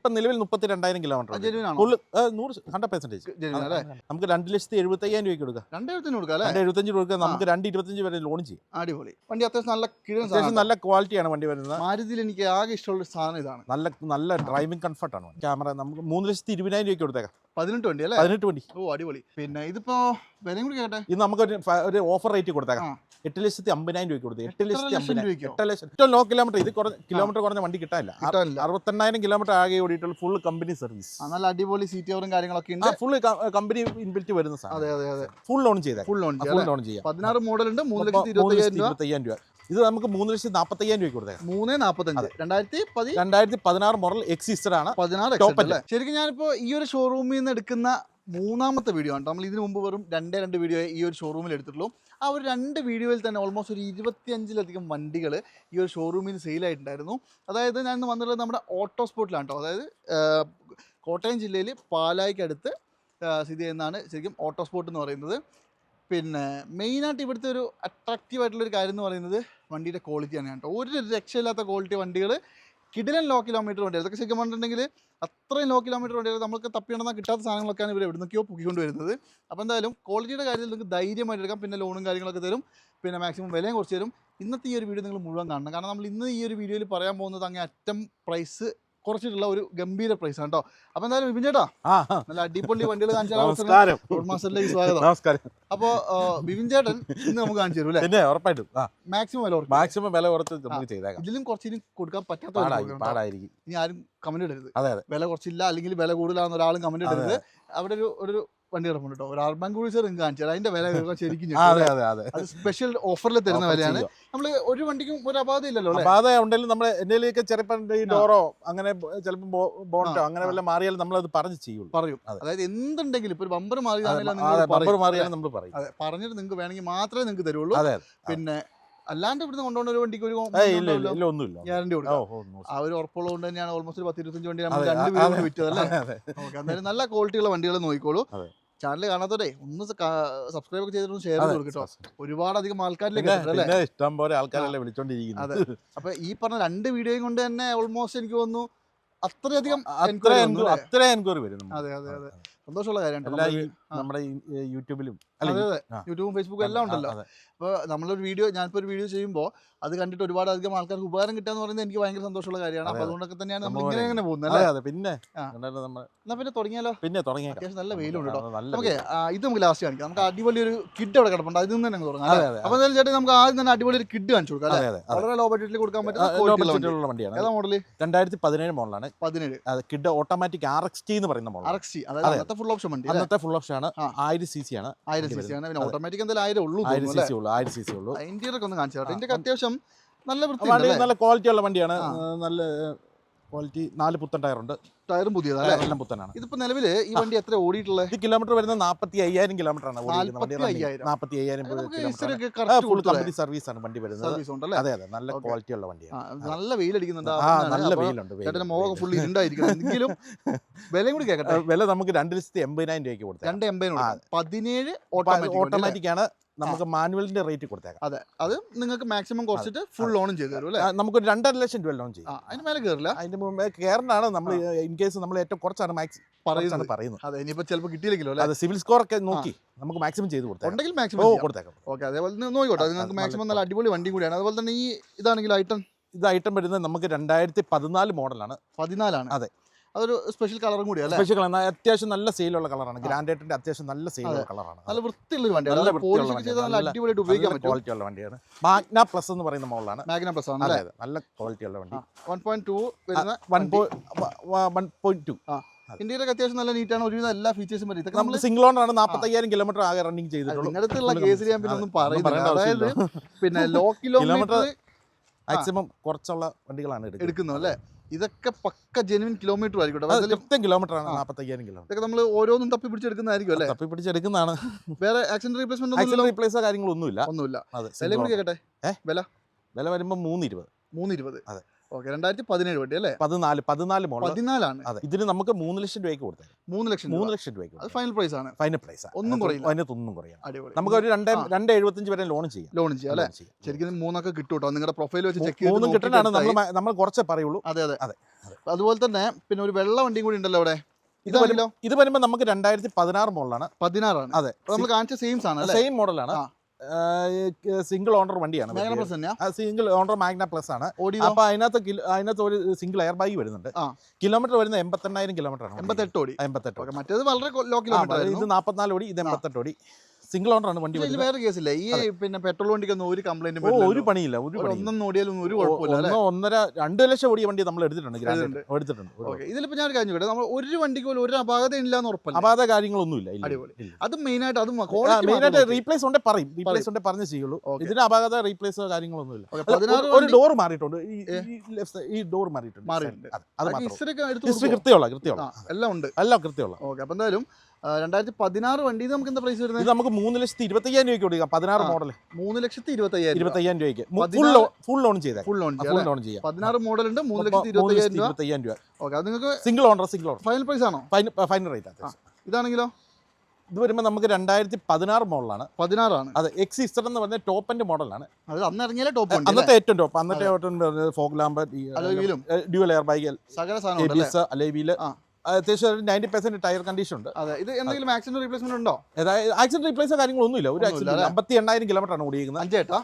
ഇപ്പം നിലവിൽ മുപ്പത്തി രണ്ടായിരം കിലോമീറ്റർ നൂറ് ഹൺഡ്രഡ് പെർസെന്റേജ് നമുക്ക് രണ്ട് ലക്ഷത്തി എഴുപത്തയ്യായിരം രൂപയ്ക്ക് കൊടുക്കാം. രണ്ടായിരത്തിന് കൊടുക്കാം രണ്ട് എഴുപത്തഞ്ച് കൊടുക്കുക നമുക്ക് രണ്ട് ഇരുപത്തഞ്ച് വരെ ലോൺ ചെയ്യും. അടിപൊളി. വണ്ടി അത്യാവശ്യം നല്ല അത്യാവശ്യം നല്ല ക്വാളിറ്റിയാണ് വണ്ടി വരുന്നത്. മാരുതിയിൽ എനിക്ക് ആകെ ഇഷ്ടമുള്ള സാധനം ഇതാണ്. നല്ല നല്ല ഡ്രൈവിംഗ് കംഫർട്ടാണ് ക്യാമറ നമുക്ക് മൂന്ന് ലക്ഷത്തി ഇരുപതിനായിരം രൂപയ്ക്ക് കൊടുത്തേക്കാം. പതിനെട്ട് വണ്ടി അല്ലേ? പതിനെട്ട് വണ്ടി. ഓ അടിപൊളി. പിന്നെ ഇതിപ്പോ വിലയും കൂടി കേട്ടെ? ഇത് നമുക്ക് ഒരു ഫ- ഒരു ഓഫർ റേറ്റ് കൊടുത്തേക്കാം. എട്ട് ലക്ഷത്തി അമ്പതിനായിരം രൂപയ്ക്ക് കൊടുത്തു. എട്ട് ലക്ഷത്തി ലക്ഷം അമ്പതിനായിരം. രൂപയ്ക്കോ? എട്ട് ലക്ഷം. ഏറ്റവും ലോ കിലോമീറ്റർ ഇത് കുറഞ്ഞ കിലോമീറ്റർ കുറഞ്ഞ വണ്ടി കിട്ടാനില്ല. അറു- കിട്ടാനില്ല. അറുപത്തെണ്ണായിരം കിലോമീറ്റർ ആകെ ഓടിയിട്ടുള്ള ഫുൾ കമ്പനി സർവീസ് ആ, നല്ല അടിപൊളി സീറ്റ് കവറും കാര്യങ്ങളൊക്കെ ഉണ്ട്. ഫുൾ കമ്പനി ഇൻബിൽറ്റ് വരുന്ന സാധനം. അതെ അതെ അതെ. ഫുൾ ലോൺ ചെയ്തേക്കാം. ഫുൾ ലോൺ ഫുൾ ലോൺ ചെയ്യാം. പതിനാറ് മോഡൽ ഉണ്ട് മൂന്ന് ലക്ഷത്തി ഇരുപത്തി ലക്ഷത്തി രൂപ. ഇരുപത്തയ്യായിരം രൂപ. ഇത് നമുക്ക് മൂന്ന് ലക്ഷത്തി നാൽപ്പത്തയ്യായിരം രൂപ കൊടുത്തേ മൂന്ന് നാപ്പത്തഞ്ച്. രണ്ടായിരത്തി പതി രണ്ടായിരത്തി പതിനാറ് മോഡൽ എക്സിസ്റ്റർ ആണ്. പതിനാറ് ടോപ്പല്ല ശരിക്കും ഞാനിപ്പോ ഈ ഒരു ഷോറൂമിൽ നിന്ന് എടുക്കുന്ന മൂന്നാമത്തെ വീഡിയോ ആണ്. നമ്മൾ ഇതിനു മുമ്പ് വെറും രണ്ടേ രണ്ട് വീഡിയോ ഈ ഒരു ഷോറൂമിൽ എടുത്തിട്ടുള്ളൂ. ആ ഒരു രണ്ട് വീഡിയോയിൽ തന്നെ ഓൾമോസ്റ്റ് ഒരു ഇരുപത്തിയഞ്ചിലധികം വണ്ടികൾ ഈ ഒരു ഷോറൂമിൽ സെയിലായിട്ടുണ്ടായിരുന്നു അതായത് ഞാൻ ഇന്ന് വന്നിട്ടുള്ളത് നമ്മുടെ ഓട്ടോ സ്പോട്ടിലാണ് കേട്ടോ അതായത് കോട്ടയം ജില്ലയിൽ പാലായ്ക്കടുത്ത് സ്ഥിതി ചെയ്യുന്നതാണ് ശരിക്കും ഓട്ടോ സ്പോട്ട് എന്ന് പറയുന്നത്. പിന്നെ മെയിനായിട്ട് ഇവിടുത്തെ ഒരു അട്രാക്റ്റീവ് ആയിട്ടുള്ള ഒരു കാര്യം എന്ന് പറയുന്നത് വണ്ടിയുടെ ക്വാളിറ്റി തന്നെയാണ് കേട്ടോ. ഒരു രക്ഷയില്ലാത്ത ക്വാളിറ്റി വണ്ടികൾ കിടിലൻ ലോ കിലോമീറ്റർ വണ്ടികൾ അതൊക്കെ ശരിക്കും പറഞ്ഞിട്ടുണ്ടെങ്കിൽ അത്രയും ലോ കിലോമീറ്റർ വണ്ടികൾ നമുക്ക് തപ്പിയിടന്നാൽ കിട്ടാത്ത സാധനങ്ങളൊക്കെയാണ് ഇവർ എവിടുന്നൊക്കെയോ പൊക്കിക്കൊണ്ട് വരുന്നത്. അപ്പോൾ എന്തായാലും ക്വാളിറ്റിയുടെ കാര്യത്തിൽ നിങ്ങൾക്ക് ധൈര്യമായിട്ട് എടുക്കാം. പിന്നെ ലോണും കാര്യങ്ങളൊക്കെ തരും. പിന്നെ മാക്സിമം വിലയും കുറച്ച് തരും. ഇന്നത്തെ ഈ ഒരു വീഡിയോ നിങ്ങൾ മുഴുവൻ കാണണം. കാരണം നമ്മൾ ഇന്ന് ഈ ഒരു വീഡിയോയിൽ പറയാൻ പോകുന്നത് അങ്ങേ അറ്റം പ്രൈസ് കുറച്ചിട്ടുള്ള ഒരു ഗംഭീര പ്രൈസ് ആണ് കേട്ടോ അപ്പൊ എന്തായാലും വിപിൻ ചേട്ടാ. നല്ല അടിപൊളി വണ്ടികൾ മാസ്റ്ററിലേക്ക് സ്വാഗതം. നമസ്കാരം. അപ്പോൾ ബിപിൻ ചേട്ടൻ ഇന്ന് നമുക്ക് കാണിച്ചു തരും അല്ലേ? ഉറപ്പായിട്ടും മാക്സിമം വില. മാക്സിമം വില കുറച്ച് നമുക്ക് ചെയ്തേക്കാം. ഇതിലും കുറച്ചിനും കൊടുക്കാൻ പറ്റാത്ത. പാടായിരിക്കും. ഇനി ആരും കമന്റ് ഇടരുത്. അതെ അതെ. വില കുറച്ചില്ല അല്ലെങ്കിൽ വില കൂടുതലാണെന്ന് ഒരാളും കമന്റ് ഇടരുത്. അവിടെ ഒരു ഒരു വണ്ടി കിടപ്പുണ്ട് കേട്ടോ ഒരു അർബൻ ക്രൂസർ നിങ്ങൾക്ക് കാണിച്ചു അതിന്റെ വില ശരിക്കും അതെ അതെ അതെ. അത് സ്പെഷ്യൽ ഓഫറിൽ തരുന്ന വിലയാണ്. നമ്മൾ ഒരു വണ്ടിക്കും ഒരു അപാധ ഇല്ലല്ലോ അപാധ ഉണ്ടെങ്കിലും നമ്മൾ എന്തെങ്കിലുമൊക്കെ ചിലപ്പോൾ ഈ ഡോറോ അങ്ങനെ ചിലപ്പോൾ ബോണ്ടോ അങ്ങനെ വല്ല മാറിയാൽ നമ്മൾ അത് പറഞ്ഞ് ചെയ്യുള്ളൂ. പറയും. അതായത് എന്തുണ്ടെങ്കിലും ഇപ്പൊ ഒരു ബമ്പർ നിങ്ങൾ ബമ്പർ. മാറിയാലും നമ്മൾ പറയും. അതെ പറഞ്ഞിട്ട് നിങ്ങൾക്ക് വേണമെങ്കിൽ മാത്രമേ നിങ്ങൾക്ക് തരുള്ളൂ. പിന്നെ അല്ലാണ്ട് ഇവിടുന്ന് കൊണ്ടുവന്ന ഒരു വണ്ടിക്ക് ഒരു ഗ്യാരണ്ടി കൊടുക്കാം. ആ ഒരു ഉറപ്പുള്ളത് തന്നെയാണ് ഓൾമോസ്റ്റ് ഒരു പത്ത് ഇരുപത്തഞ്ച് വണ്ടി നമ്മൾ രണ്ട് വീട്. വിറ്റതല്ലേ എന്തായാലും നല്ല ക്വാളിറ്റിയുള്ള വണ്ടികൾ നോക്കിക്കോളൂ. ചാനൽ കാണാത്തവരെ ഒന്ന് സബ്സ്ക്രൈബ് ഒക്കെ ചെയ്തിട്ട് ഷെയർ ചെയ്ത് കൊടുക്കട്ടോ ഒരുപാട് അധികം ആൾക്കാരിലേക്ക് ഇഷ്ടം പോലെ ആൾക്കാരല്ലേ വിളിച്ചോണ്ടിരിക്കുന്നത്. അതെ. അപ്പൊ ഈ പറഞ്ഞ രണ്ട് വീഡിയോയും കൊണ്ട് തന്നെ ഓൾമോസ്റ്റ് എനിക്ക് തോന്നുന്നു അത്രയധികം അത്ര എൻക്വയറി വന്നു എൻക്വയറി വരും അതെ അതെ. അതെ. സന്തോഷമുള്ള കാര്യമാണ്. ആ. നമ്മുടെ യൂട്യൂബിലും അല്ല അതെ, അതെ. യൂട്യൂബും ഫേസ്ബുക്കും എല്ലാം ഉണ്ടല്ലോ. അപ്പൊ അപ്പോൾ നമ്മളൊരു വീഡിയോ ഞാനിപ്പോൾ ഒരു വീഡിയോ ചെയ്യുമ്പോൾ അത് കണ്ടിട്ട് ഒരുപാട് അധികം ആൾക്കാർക്ക് ഉപകാരം കിട്ടുക എന്ന് പറയുന്നത് എനിക്ക് ഭയങ്കര സന്തോഷമുള്ള കാര്യമാണ്. അപ്പോൾ അതെ, അതെ. അതുകൊണ്ടൊക്കെ തന്നെയാണ് നമ്മൾ ഇങ്ങനെ ഇങ്ങനെ പോകുന്നത് അല്ലേ? അതെ. പിന്നെ എന്നാ എന്നാൽ പിന്നെ തുടങ്ങിയാലോ? പിന്നെ തുടങ്ങിയേക്കാം. അത്യാവശ്യം നല്ല വെയിലുണ്ട് കേട്ടോ. ആ, ഓക്കെ ഇത് നമുക്ക് ലാസ്റ്റ് കാണിക്കാം. നമുക്ക് അടിപൊളി ഒരു കിഡ് അവിടെ കിടപ്പുണ്ട്. അതിൽ നിന്ന് തന്നെ തുടങ്ങാം അപ്പോൾ എന്തായാലും ചേട്ടൻ നമുക്ക് ആദ്യം തന്നെ അടിപൊളി ഒരു കിഡ് കാണിച്ചു കൊടുക്കാം അല്ലേ? വളരെ ലോ ബഡ്ജറ്റിൽ കൊടുക്കാൻ പറ്റുന്ന വണ്ടിയാണ്. ഏതാ മോഡൽ രണ്ടായിരത്തി പതിനേഴ് മോഡലാണ് പതിനേഴ്. Kwid automatic R X T എന്ന് പറയുന്ന മോഡൽ ആർ എക്സ് ടി അതായത് ഫുൾ ഓപ്ഷൻ വണ്ടി? അന്നത്തെ ഫുൾ ഓപ്ഷൻ ആണ്. ആയിരം സി സി ആണ് ആയിരം സി സി ആണ്. പിന്നെ ഓട്ടോമാറ്റിക് എന്തായാലും ആയിരം ഉള്ളൂ ആയിരം സി സി ഉള്ളൂ ആയിരം സി സി ഉള്ളൂ. ഇന്റീരിയർ ഒക്കെ ഒന്ന് കാണിച്ചു ഇതിന്റെ അത്യാവശ്യം നല്ല വൃത്തി നല്ല ക്വാളിറ്റി ഉള്ള വണ്ടിയാണ്. നല്ല ക്വാളിറ്റി നാല് പുത്തൻ ടയറുണ്ട് ടയറും പുതിയതാണ് എല്ലാം പുത്തനാണ്. ഇതിപ്പോ നിലവിൽ ഈ വണ്ടി എത്ര ഓടിയിട്ടുള്ളത് കിലോമീറ്റർ വരുന്ന നാൽപ്പത്തി അയ്യായിരം കിലോമീറ്റർ ആണ്. നാൽപ്പത്തി അയ്യായിരം ഫുൾ കമ്പനി സർവീസ് ആണ്. വണ്ടി വരുന്നത്. അതെ അതെ. നല്ല ക്വാളിറ്റി ഉള്ള വണ്ടിയാണ്. നല്ല വെയിലടിക്കുന്നുണ്ട് നല്ല വെയിലുണ്ട് മോഹം മുഖം ഫുൾ ഇരുണ്ടായിരിക്കണം. എങ്കിലും വിലയും കൂടി കേൾക്കട്ടെ. വില നമുക്ക് രണ്ട് ലക്ഷത്തി എൺപതിനായിരം രൂപയ്ക്ക് കൊടുത്തു രണ്ട് എൺപതിനായിരം പതിനേഴ് ഓട്ടോമാറ്റിക് ആണ്. നമുക്ക് മാനുവലിന്റെ റേറ്റ് കൊടുത്തേക്കാം. അതെ. അത് നിങ്ങൾക്ക് മാക്സിമം കുറച്ചിട്ട് ഫുൾ ലോണും ചെയ്തു തരും അല്ലേ? നമുക്ക് രണ്ടര ലക്ഷം രൂപ ലോൺ ചെയ്യും. അതിന് മേലെ കയറില്ല അതിന് മുമ്പേ കയറിനാണ് നമ്മൾ ഇൻ കേസ് നമ്മൾ ഏറ്റവും കുറച്ചാണ് മാക്സ് പറയുന്നത്. പറയുന്നത്. അതെ ഇനിയിപ്പോ ചിലപ്പോൾ കിട്ടിയില്ലെങ്കിലോ അല്ലേ? അത് സിവിൽ സ്കോർ ഒക്കെ നോക്കി നമുക്ക് മാക്സിമം ചെയ്ത് കൊടുത്തേക്കാം. ഉണ്ടെങ്കിൽ മാക്സിമം കൊടുത്തേക്കാം. ഓക്കെ അതേപോലെ നോക്കിക്കോട്ടെ. അത് നിങ്ങൾക്ക് മാക്സിമം നല്ല അടിപൊളി വണ്ടി കൂടിയാണ്. അതുപോലെ തന്നെ ഈ ഇതാണെങ്കിൽ ഐറ്റം ഇത് ഐറ്റം വരുന്നത് നമുക്ക് രണ്ടായിരത്തി പതിനാല് മോഡലാണ് പതിനാലാണ്. അതെ. അതൊരു സ്പെഷ്യൽ കളറും കൂടി അല്ലേ? സ്പെഷ്യൽ കളർ അത്യാവശ്യം നല്ല സെയിലുള്ള കളറാണ് ഗ്രാൻഡേറ്റിന്റെ അത്യാവശ്യം നല്ല സെയിലുള്ള കളറാണ് നല്ല വൃത്തിയുള്ള വണ്ടിയാണ്. നല്ല പോളിഷ് നല്ല. അടിപൊളിയായിട്ട് ഉപയോഗിക്കാൻ പറ്റും. ക്വാളിറ്റി ഉള്ള വണ്ടിയാണ്. മാഗ്ന പ്ലസ് എന്ന് പറയുന്ന മോഡലാണ് മാഗ്ന പ്ലസ് ആണ് അല്ലേ നല്ല ക്വാളിറ്റി ഉള്ള വണ്ടി. വൺ പോയിന്റ് ടു വരുന്ന വൺ വൺ പോയിന്റ് ടു ഇന്ത്യയിലൊക്കെ അത്യാവശ്യം നല്ല നീറ്റാണ് ഒരുവിധം എല്ലാ ഫീച്ചേഴ്സും വരും. ഇതൊക്കെ നമ്മൾ സിംഗിൾ ഓണാണ് നാൽപ്പത്തയ്യായിരം കിലോമീറ്റർ ആകെ റണ്ണിങ് ചെയ്തിട്ടുള്ളൂ. നിങ്ങളുടെ അടുത്തുള്ള കേസിൽ ഞാൻ പിന്നെ ഒന്നും പറയുന്നില്ല. അതായത് പിന്നെ ലോ കിലോമീറ്റർ മാക്സിമം കുറച്ചുള്ള വണ്ടികളാണ് എടുക്കുന്നത്. അല്ലേ? ഇതൊക്കെ പക്ക ജെനുവിൻ കിലോമീറ്റർ ആയിരിക്കും കിലോമീറ്റർ ആണ്. നാൽപ്പത്തയ്യായിരം കിലോമീറ്റർ ഇതൊക്കെ നമ്മൾ ഓരോന്നും തപ്പി പിടിച്ചെടുക്കുന്നതായിരിക്കും അല്ലേ? തപ്പി പിടിച്ചെടുക്കുന്നതാണ് വേറെ ആക്സിഡന്റ് റീപ്ലേസ്മെന്റ് ഒന്നും കാര്യങ്ങളൊന്നും ഇല്ല കാര്യങ്ങളൊന്നുമില്ല. ഒന്നുമില്ല. അതെ വില കൂടി കേട്ടെ. വില? വരുമ്പോൾ മൂന്ന് ഇരുപത് മൂന്ന് ഇരുപത് അതെ. ഓക്കെ രണ്ടായിരത്തി പതിനേഴ് വണ്ടി അല്ലേ? പതിനാല് പതിനാല് മോഡൽ പതിനാലാണ്. അതെ. ഇതിന് നമുക്ക് മൂന്ന് ലക്ഷം രൂപയ്ക്ക് കൊടുത്തത് മൂന്ന് ലക്ഷം മൂന്ന് ലക്ഷം രൂപയ്ക്ക് അത് ഫൈനൽ പ്രൈസ് ആണ്. ഫൈനൽ പ്രൈസ് ഒന്നും കുറയില്ല. അതിനകത്തൊന്നും കുറയാം അടിപൊളി. നമുക്ക് ഒരു രണ്ട്. രണ്ട് എഴുപത്തഞ്ച് വരെ ലോൺ ചെയ്യാം. ലോൺ ചെയ്യാം അല്ലേ? ലോൺ ചെയ്യാം. ശരിക്കും ഇത് മൂന്നൊക്കെ കിട്ടും കേട്ടോ. നിങ്ങളുടെ പ്രൊഫൈൽ വെച്ച് ചെക്ക് മൂന്നും കിട്ടാനാണ് നമ്മൾ നമ്മൾ കുറച്ചേ പറയുള്ളൂ. അതെ അതെ. അതെ, അതെ. അതുപോലെ തന്നെ പിന്നെ ഒരു വെള്ള വണ്ടിയും കൂടി ഉണ്ടല്ലോ അവിടെ. ഇത് വരും- ഇത് വരുമ്പോൾ നമുക്ക് രണ്ടായിരത്തി പതിനാറ് മോഡലാണ്. പതിനാറാണ്. അതെ. നമ്മൾ കാണിച്ച സെയിം ആണ്. സെയിം മോഡലാണ്. സിംഗിൾ ഓണർ വണ്ടിയാണ് സിംഗിൾ ഓണർ മാഗ്ന പ്ലസ് ആണ്. അപ്പൊ അതിനകത്ത് അതിനകത്ത് ഒരു സിംഗിൾ എയർ ബാഗ് വരുന്നുണ്ട്. കിലോമീറ്റർ വരുന്ന എൺപത്തെണ്ണായിരം കിലോമീറ്റർ ആണ് എൺപത്തെട്ട് ഓടി. എൺപത്തെട്ട് മറ്റേത് വളരെ ലോ കിലോമീറ്റർ ഇത് നാൽപ്പത്തിനാല് ഓടി ഇത് എൺപത്തെട്ട് ഓടി. സിംഗിൾ ഓണർ ആണ് വണ്ടി വേറെ കേസില്ല. ഈ പിന്നെ പെട്രോൾ വണ്ടിക്കൊന്നും ഒരു കംപ്ലൈന്റ് ഒരു പണിയില്ല ഒരു ഒന്നും ഓടിയാലും ഒരു കുഴപ്പമില്ല ഒന്നര രണ്ട് ലക്ഷം ഓടിയ വണ്ടി നമ്മൾ എടുത്തിട്ടുണ്ട് എടുത്തിട്ടുണ്ട്. എടുത്തിട്ടുണ്ട് ഒരു ഓക്കെ ഇതിലിപ്പോ ഞാൻ കാര്യം ചോദിക്കട്ടെ. നമ്മൾ ഒരു വണ്ടിക്ക് പോലും ഒരു അപാകത ഇല്ല എന്ന് ഉറപ്പല്ല? അപാത കാര്യങ്ങളൊന്നും ഇല്ല അടിപൊളി. അത് മെയിൻ ആയിട്ട് അത് മെയിനായിട്ട് റീപ്ലേസ് ഉണ്ടെ പറയും റീപ്ലേസ് ഉണ്ടെ പറഞ്ഞ് ചെയ്യുള്ളൂ. ഇതിന് അപാകത റീപ്ലേസ് കാര്യങ്ങളൊന്നും ഇല്ല Okay, അല്ല, പതിനാറ് ഒരു- ഡോർ മാറിയിട്ടുണ്ട്. ഈ- ഡോർ മാറിയിട്ടുണ്ട്. മാറിയിട്ടുണ്ട്. അതെ, ഹിസ്റ്ററി? കൃത്യമുള്ള കൃത്യമുള്ള. എല്ലാം ഉണ്ട്. എല്ലാം കൃത്യമുള്ള. ഓക്കെ അപ്പൊ എന്തായാലും രണ്ടായിരത്തി പതിനാറ് വണ്ടി നമുക്ക് എന്താ പ്രൈസ് വരുന്നത്? നമുക്ക് മൂന്ന് ലക്ഷത്തി ഇരുപത്തയ്യായിരം രൂപയ്ക്ക് കൊടുക്കാം. പതിനാറ്. മോഡൽ മൂന്ന് ലക്ഷത്തി ഇരുപത്തി അയ്യായിരം ഇരുപത്തയ്യായിരം രൂപയ്ക്ക്. ഫുൾ ലോൺ ഫുൾ ലോൺ ചെയ്തേക്കാം. ഫുൾ ലോൺ ഫുൾ ലോൺ ചെയ്യാം. പതിനാറ് മോഡൽ ഉണ്ട് മൂന്ന് ലക്ഷത്തി ഇരുപത്തയ്യായിരം രൂപ ഇരുപത്തയ്യായിരം രൂപ. ഓക്കെ അത് നിങ്ങൾക്ക് single owner single owner final price ആണോ? ഫൈനൽ റേറ്റ് ഇതാണെങ്കിലോ? ഇത് വരുമ്പോൾ നമുക്ക് രണ്ടായിരത്തി പതിനാറ് മോഡലാണ്. പതിനാറാണ്. അത് എക്സ് ഇസ്റ്റർ എന്ന് പറഞ്ഞ ടോപ്പിന്റെ മോഡലാണ് അത് അന്ന് ഇറങ്ങിയാലേ ടോപ്പ് അന്നത്തെ ഏറ്റവും ടോപ്പ് അന്നത്തെ ഏറ്റവും fog lamp dual air bag സകല അത്യാവശ്യം ഒരു നയന്റി പെർസെന്റ് ടയർ കണ്ടീഷൻ ഉണ്ട്. അതെ ഇത് എന്തെങ്കിലും ആക്സിഡന്റ് റീപ്ലേസ്മെന്റ് ഉണ്ടോ? അതായത് ആക്സിഡന്റ് റീപ്ലേസോ കാര്യങ്ങളൊന്നുമില്ല. ഒരു ആക്സിഡന്റ് അമ്പത്തി എണ്ണായിരം കിലോമീറ്റർ ആണ് ഓടിയിരിക്കുന്നത്. അഞ്ചേട്ടാ?